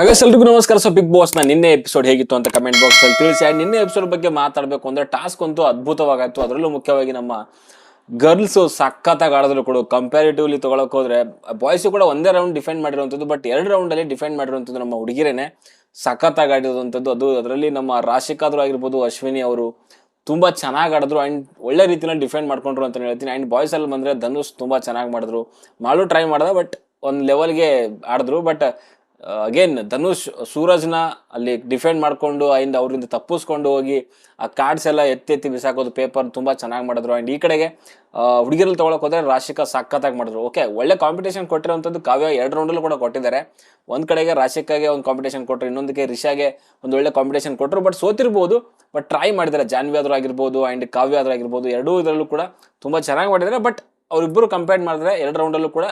ಹಾಗೆ ಎಲ್ರಿಗೂ ನಮಸ್ಕಾರ. ಸೊ ಬಿಗ್ ಬಾಸ್ನ ನಿನ್ನೆ ಎಪಿಸೋಡ್ ಹೇಗಿತ್ತು ಅಂತ ಕಮೆಂಟ್ ಬಾಕ್ಸ್ ಅಲ್ಲಿ ತಿಳಿಸಿ. ನಿನ್ನೆ ಎಪಿಸೋಡ್ ಬಗ್ಗೆ ಮಾತಾಡಬೇಕು ಅಂದ್ರೆ ಟಾಸ್ಕ್ ಅಂತೂ ಅದ್ಭುತವಾಗಿತ್ತು ಅದರಲ್ಲೂ ಮುಖ್ಯವಾಗಿ ನಮ್ಮ ಗರ್ಲ್ಸ್ ಸಖತ್ತಾಗಿ ಆಡಿದ್ರು ಕೂಡ. ಕಂಪ್ಯಾರಿಟಿವ್ಲಿ ತಗೊಳಕ್ ಹೋದ್ರೆ ಬಾಯ್ಸ್ ಕೂಡ ಒಂದೇ ರೌಂಡ್ ಡಿಫೆಂಡ್ ಮಾಡಿರುವಂಥದ್ದು ಬಟ್ ಎರಡು ರೌಂಡಲ್ಲಿ ಡಿಫೆಂಡ್ ಮಾಡಿರುವಂಥದ್ದು ನಮ್ಮ ಹುಡುಗಿರೇನೆ ಸಖತ್ತಾಗಿ ಆಡಿರುವಂಥದ್ದು. ಅದು ಅದರಲ್ಲಿ ನಮ್ಮ ರಾಶಿಕಾದ್ರು ಆಗಿರ್ಬೋದು, ಅಶ್ವಿನಿ ಅವರು ತುಂಬಾ ಚೆನ್ನಾಗಿ ಆಡಿದ್ರು. ಅಂಡ್ ಒಳ್ಳೆ ರೀತಿಯಲ್ಲಿ ಡಿಫೆಂಡ್ ಮಾಡ್ಕೊಂಡ್ರು ಅಂತ ಹೇಳ್ತೀನಿ. ಅಂಡ್ ಬಾಯ್ಸ್ ಅಲ್ಲಿ ಬಂದ್ರೆ ಧನುಷ್ ತುಂಬಾ ಚೆನ್ನಾಗಿ ಮಾಡಿದ್ರು. ಮಾಡಲು ಟ್ರೈ ಮಾಡ್ದ ಬಟ್ ಒಂದು ಲೆವೆಲ್ಗೆ ಆಡಿದ್ರು. ಬಟ್ ಅಗೇನ್ ಧನುಷ್, ಸೂರಜ್ನ ಅಲ್ಲಿ ಡಿಫೆಂಡ್ ಮಾಡಿಕೊಂಡು ಅಲ್ಲಿಂದ ಅವರಿಂದ ತಪ್ಪಿಸ್ಕೊಂಡು ಹೋಗಿ, ಆ ಕಾರ್ಡ್ಸ್ ಎಲ್ಲ ಎತ್ತಿ ಎತ್ತಿ ಬಿಸಾಕೋದು ಪೇಪರ್ ತುಂಬ ಚೆನ್ನಾಗಿ ಮಾಡಿದ್ರು. ಆ್ಯಂಡ್ ಈ ಕಡೆಗೆ ಹುಡುಗಿರಲ್ಲಿ ತೊಗೊಳಕ್ಕೆ ಹೋದರೆ ರಾಶಿಕಾ ಸಖತ್ತಾಗಿ ಮಾಡಿದ್ರು. ಓಕೆ ಒಳ್ಳೆ ಕಾಂಪಿಟೇಷನ್ ಕೊಟ್ಟಿರುವಂಥದ್ದು ಕಾವ್ಯ ಎರಡು ರೌಂಡಲ್ಲೂ ಕೂಡ ಕೊಟ್ಟಿದ್ದಾರೆ. ಒಂದು ಕಡೆಗೆ ರಾಶಿಕಾಗೆ ಒಂದು ಕಾಂಪಿಟೇಷನ್ ಕೊಟ್ಟರು ಇನ್ನೊಂದಕ್ಕೆ ರಿಷಾಗೆ ಒಂದು ಒಳ್ಳೆ ಕಾಂಪಿಟೇಷನ್ ಕೊಟ್ಟರು ಬಟ್ ಸೋತಿರ್ಬೋದು ಬಟ್ ಟ್ರೈ ಮಾಡಿದ್ದಾರೆ. ಜಾನ್ವಿ ಆದರೂ ಆಗಿರ್ಬೋದು ಆ್ಯಂಡ್ ಕಾವ್ಯ ಆದರೂ ಆಗಿರ್ಬೋದು, ಎರಡೂ ಇದರಲ್ಲೂ ಕೂಡ ತುಂಬ ಚೆನ್ನಾಗಿ ಮಾಡಿದ್ದಾರೆ. ಬಟ್ ಅವರಿಬ್ಬರು ಕಂಪೇರ್ ಮಾಡಿದ್ರೆ ಎರಡು ರೌಂಡಲ್ಲೂ ಕೂಡ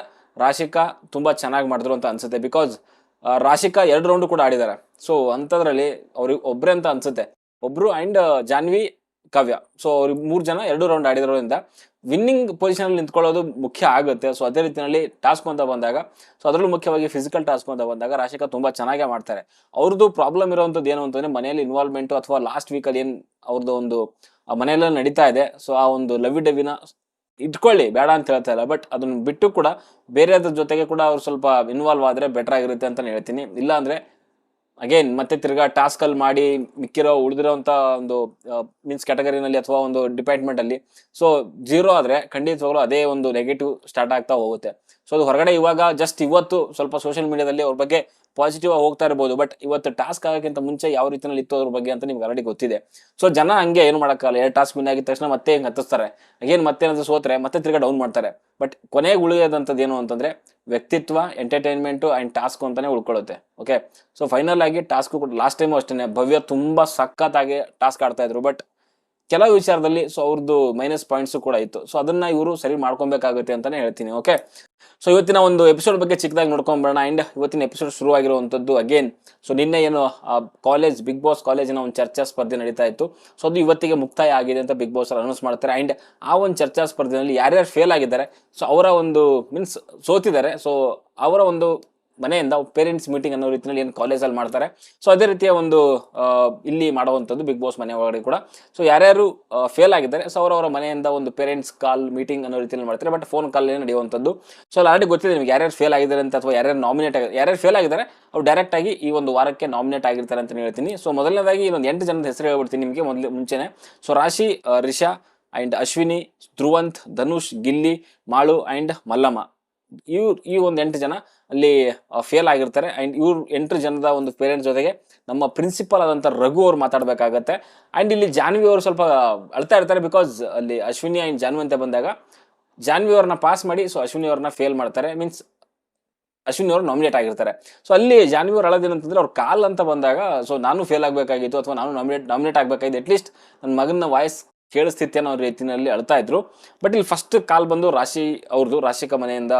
ರಾಶಿಕಾ ತುಂಬ ಚೆನ್ನಾಗಿ ಮಾಡಿದ್ರು ಅಂತ ಅನಿಸುತ್ತೆ. ಬಿಕಾಸ್ ರಾಶಿಕಾ ಎರಡು ರೌಂಡ್ ಕೂಡ ಆಡಿದ್ದಾರೆ. ಸೊ ಅಂಥದ್ರಲ್ಲಿ ಅವ್ರಿಗೆ ಒಬ್ಬರೇ ಅಂತ ಅನ್ಸುತ್ತೆ. ಒಬ್ರು ಅಂಡ್ ಜಾನ್ವಿ, ಕಾವ್ಯ. ಸೊ ಅವ್ರಿಗೆ ಮೂರು ಜನ ಎರಡು ರೌಂಡ್ ಆಡಿದ್ರಿಂದ ವಿನ್ನಿಂಗ್ ಪೊಸಿಷನ್ ನಿಂತ್ಕೊಳ್ಳೋದು ಮುಖ್ಯ ಆಗುತ್ತೆ. ಸೊ ಅದೇ ರೀತಿಯಲ್ಲಿ ಟಾಸ್ಕ್ ಅಂತ ಬಂದಾಗ ಸೊ ಅದರಲ್ಲೂ ಮುಖ್ಯವಾಗಿ ಫಿಸಿಕಲ್ ಟಾಸ್ಕ್ ಅಂತ ಬಂದಾಗ ರಾಶಿಕಾ ತುಂಬಾ ಚೆನ್ನಾಗೇ ಮಾಡ್ತಾರೆ. ಅವ್ರದ್ದು ಪ್ರಾಬ್ಲಮ್ ಇರೋವಂಥದ್ದು ಏನು ಅಂತಂದ್ರೆ ಮನೆಯಲ್ಲಿ ಇನ್ವಾಲ್ವ್ಮೆಂಟು ಅಥವಾ ಲಾಸ್ಟ್ ವೀಕಲ್ಲಿ ಏನು ಅವ್ರದ್ದು ಒಂದು ಮನೆಯಲ್ಲೇ ನಡೀತಾ ಇದೆ. ಸೊ ಆ ಒಂದು ಲವಿ ಡವಿನ ಇಟ್ಕೊಳ್ಳಿ, ಬೇಡ ಅಂತ ಹೇಳ್ತಾ ಇಲ್ಲ. ಬಟ್ ಅದನ್ನ ಬಿಟ್ಟು ಕೂಡ ಬೇರೆದ್ರ ಜೊತೆಗೆ ಕೂಡ ಅವ್ರು ಸ್ವಲ್ಪ ಇನ್ವಾಲ್ವ್ ಆದರೆ ಬೆಟರ್ ಆಗಿರುತ್ತೆ ಅಂತ ಹೇಳ್ತೀನಿ. ಇಲ್ಲ ಅಂದ್ರೆ ಅಗೇನ್ ಮತ್ತೆ ತಿರ್ಗಾ ಟಾಸ್ಕಲ್ಲಿ ಮಾಡಿ ಮಿಕ್ಕಿರೋ ಉಳಿದಿರೋಂಥ ಒಂದು ಮೀನ್ಸ್ ಕ್ಯಾಟಗರಿನಲ್ಲಿ ಅಥವಾ ಒಂದು ಡಿಪಾರ್ಟ್ಮೆಂಟಲ್ಲಿ ಸೊ ಜೀರೋ ಆದರೆ ಖಂಡಿತವಾಗ್ಲೂ ಅದೇ ಒಂದು ನೆಗೆಟಿವ್ ಸ್ಟಾರ್ಟ್ ಆಗ್ತಾ ಹೋಗುತ್ತೆ. ಸೊ ಅದು ಹೊರಗಡೆ ಇವಾಗ ಜಸ್ಟ್ ಇವತ್ತು ಸ್ವಲ್ಪ ಸೋಷಿಯಲ್ ಮೀಡಿಯಾದಲ್ಲಿ ಅವ್ರ ಬಗ್ಗೆ ಪಾಸಿಟಿವ್ ಆಗಿ ಹೋಗ್ತಾ ಇರ್ಬೋದು. ಬಟ್ ಇವತ್ತು ಟಾಸ್ಕ್ ಆಗೋಕ್ಕಿಂತ ಮುಂಚೆ ಯಾವ ರೀತಿಯಲ್ಲಿ ಇತ್ತು ಅದ್ರ ಬಗ್ಗೆ ಅಂತ ನಿಮ್ಗೆ ಆಲ್ರೆಡಿ ಗೊತ್ತಿದೆ. ಸೊ ಜನ ಹಂಗೆ ಏನು ಮಾಡೋಕ್ಕಲ್ಲ ಎರಡು ಟಾಸ್ಕ್ ವಿನ್ ಆಗಿದ ತಕ್ಷಣ ಮತ್ತೆ ಹಿಂಗೆ ಹತ್ತಿಸ್ತಾರೆ. ಏನು ಮತ್ತೆ ಏನಾದ್ರು ಸೋತ್ರೆ ಮತ್ತೆ ತಿರ್ಗಾ ಡೌನ್ ಮಾಡ್ತಾರೆ. ಬಟ್ ಕೊನೆಗೆ ಉಳಿಯೋದಂಥದ್ದು ಏನು ಅಂತಂದರೆ ವ್ಯಕ್ತಿತ್ವ ಎಂಟರ್ಟೈನ್ಮೆಂಟು ಆ್ಯಂಡ್ ಟಾಸ್ಕ್ ಅಂತಲೇ ಉಳ್ಕೊಳ್ಳುತ್ತೆ. ಓಕೆ ಸೊ ಫೈನಲ್ ಆಗಿ ಟಾಸ್ಕ್ ಲಾಸ್ಟ್ ಟೈಮು ಅಷ್ಟೇ ಭವ್ಯ ತುಂಬ ಸಖತ್ತಾಗಿ ಟಾಸ್ಕ್ ಆಡ್ತಾಯಿದ್ರು ಬಟ್ ಕೆಲವು ವಿಚಾರದಲ್ಲಿ ಸೊ ಅವ್ರದ್ದು ಮೈನಸ್ ಪಾಯಿಂಟ್ಸ್ ಕೂಡ ಇತ್ತು. ಸೊ ಅದನ್ನ ಇವರು ಸರಿ ಮಾಡ್ಕೊಬೇಕಾಗುತ್ತೆ ಅಂತಾನೆ ಹೇಳ್ತೀನಿ ಓಕೆ ಸೊ ಇವತ್ತಿನ ಒಂದು ಎಪಿಸೋಡ್ ಬಗ್ಗೆ ಚಿಕ್ಕದಾಗಿ ನೋಡ್ಕೊಂಡ್ಬರೋಣ ಅಂಡ್ ಇವತ್ತಿನ ಎಪಿಸೋಡ್ ಶುರು ಆಗಿರುವಂಥದ್ದು ಅಗೇನ್ ಸೊ ನಿನ್ನೆ ಏನು ಕಾಲೇಜ್ ಬಿಗ್ ಬಾಸ್ ಕಾಲೇಜಿನ ಒಂದು ಚರ್ಚಾ ಸ್ಪರ್ಧೆ ನಡೀತಾ ಇತ್ತು. ಸೊ ಅದು ಇವತ್ತಿಗೆ ಮುಕ್ತಾಯ ಆಗಿದೆ ಅಂತ ಬಿಗ್ ಬಾಸ್ ಅನೌನ್ಸ್ ಮಾಡ್ತಾರೆ. ಅಂಡ್ ಆ ಒಂದು ಚರ್ಚಾ ಸ್ಪರ್ಧೆಯಲ್ಲಿ ಯಾರ್ಯಾರು ಫೇಲ್ ಆಗಿದ್ದಾರೆ ಸೊ ಅವರ ಒಂದು ಮೀನ್ಸ್ ಸೋತಿದ್ದಾರೆ. ಸೊ ಅವರ ಒಂದು ಮನೆಯಿಂದ ಪೇರೆಂಟ್ಸ್ ಮೀಟಿಂಗ್ ಅನ್ನೋ ರೀತಿಯಲ್ಲಿ ಏನು ಕಾಲೇಜಲ್ಲಿ ಮಾಡ್ತಾರೆ. ಸೊ ಅದೇ ರೀತಿಯ ಒಂದು ಇಲ್ಲಿ ಮಾಡುವಂಥದ್ದು ಬಿಗ್ ಬಾಸ್ ಮನೆ ಒಳಗಡೆ ಕೂಡ. ಸೊ ಯಾರ್ಯಾರು ಫೇಲ್ ಆಗಿದ್ದಾರೆ ಸೊ ಅವರವರ ಮನೆಯಿಂದ ಒಂದು ಪೇರೆಂಟ್ಸ್ ಕಾಲ್ ಮೀಟಿಂಗ್ ಅನ್ನೋ ರೀತಿಯಲ್ಲಿ ಮಾಡ್ತಾರೆ. ಬಟ್ ಫೋನ್ ಕಾಲ್ ನಡೆಯುವಂಥದ್ದು? ಸೊ ಅಲ್ಲಿ ಆಲ್ರೆಡಿ ಗೊತ್ತಿದೆ ನಿಮ್ಗೆ ಯಾರ್ಯಾರು ಫೇಲ್ ಆಗಿದ್ದಾರೆ ಅಂತ ಅಥವಾ ಯಾರ್ಯಾರು ನಾಮಿನೇಟ್ ಆಗಿ, ಯಾರ್ಯಾರು ಫೇಲ್ ಆಗಿದ್ದಾರೆ, ಅವ್ರು ಡೈರೆಕ್ಟ್ ಆಗಿ ಈ ಒಂದು ವಾರಕ್ಕೆ ನಾಮಿನೇಟ್ ಆಗಿರ್ತಾರೆ ಅಂತ ಹೇಳ್ತೀನಿ. ಸೊ ಮೊದಲನೇದಾಗಿ ಇನ್ನೊಂದು ಎಂಟು ಜನದ ಹೆಸರು ಹೇಳ್ಬಿಡ್ತೀನಿ ನಿಮಗೆ ಮೊದಲು, ಮುಂಚೆನೆ. So Rashi Risha and Ashwini, Dhruvanth, Dhanush, Gilli, Malu and Mallamma. ಇವ್ರು ಈ ಒಂದು ಎಂಟು ಜನ ಅಲ್ಲಿ ಫೇಲ್ ಆಗಿರ್ತಾರೆ. ಆ್ಯಂಡ್ ಇವ್ರು ಎಂಟು ಜನದ ಒಂದು ಪೇರೆಂಟ್ಸ್ ಜೊತೆಗೆ ನಮ್ಮ ಪ್ರಿನ್ಸಿಪಲ್ ಆದಂಥ ರಘು ಅವ್ರು ಮಾತಾಡಬೇಕಾಗತ್ತೆ. ಆ್ಯಂಡ್ ಇಲ್ಲಿ ಜಾನ್ವಿ ಅವರು ಸ್ವಲ್ಪ ಅಳ್ತಾ ಇರ್ತಾರೆ ಬಿಕಾಸ್ ಅಲ್ಲಿ ಅಶ್ವಿನಿ ಆ್ಯಂಡ್ ಜಾನ್ವಿ ಅಂತ ಬಂದಾಗ ಜಾನ್ವಿ ಅವ್ರನ್ನ ಪಾಸ್ ಮಾಡಿ ಸೊ ಅಶ್ವಿನಿ ಅವ್ರನ್ನ ಫೇಲ್ ಮಾಡ್ತಾರೆ. ಮೀನ್ಸ್ ಅಶ್ವಿನಿ ಅವರು ನಾಮಿನೇಟ್ ಆಗಿರ್ತಾರೆ. ಸೊ ಅಲ್ಲಿ ಜಾನ್ವಿ ಅವ್ರು ಅಳೋದೇನಂತಂದ್ರೆ ಅವ್ರ ಕಾಲ್ ಅಂತ ಬಂದಾಗ ಸೊ ನಾನು ಫೇಲ್ ಆಗಬೇಕಾಗಿತ್ತು ಅಥವಾ ನಾನು ನಾಮಿನೇಟ್ ನಾಮಿನೇಟ್ ಆಗಬೇಕಾಗಿತ್ತು ಅಟ್ಲೀಸ್ಟ್ ನನ್ನ ಮಗನ ವಾಯ್ಸ್ ಕೇಳಿಸ್ತಿತ್ತೆ ಅನ್ನೋ ರೀತಿಯಲ್ಲಿ ಅಳ್ತಾ ಇದ್ರು. ಬಟ್ ಇಲ್ಲಿ ಫಸ್ಟ್ ಕಾಲ್ ಬಂದು ರಾಶಿ ಅವ್ರದ್ದು ರಾಶಿಕ ಮನೆಯಿಂದ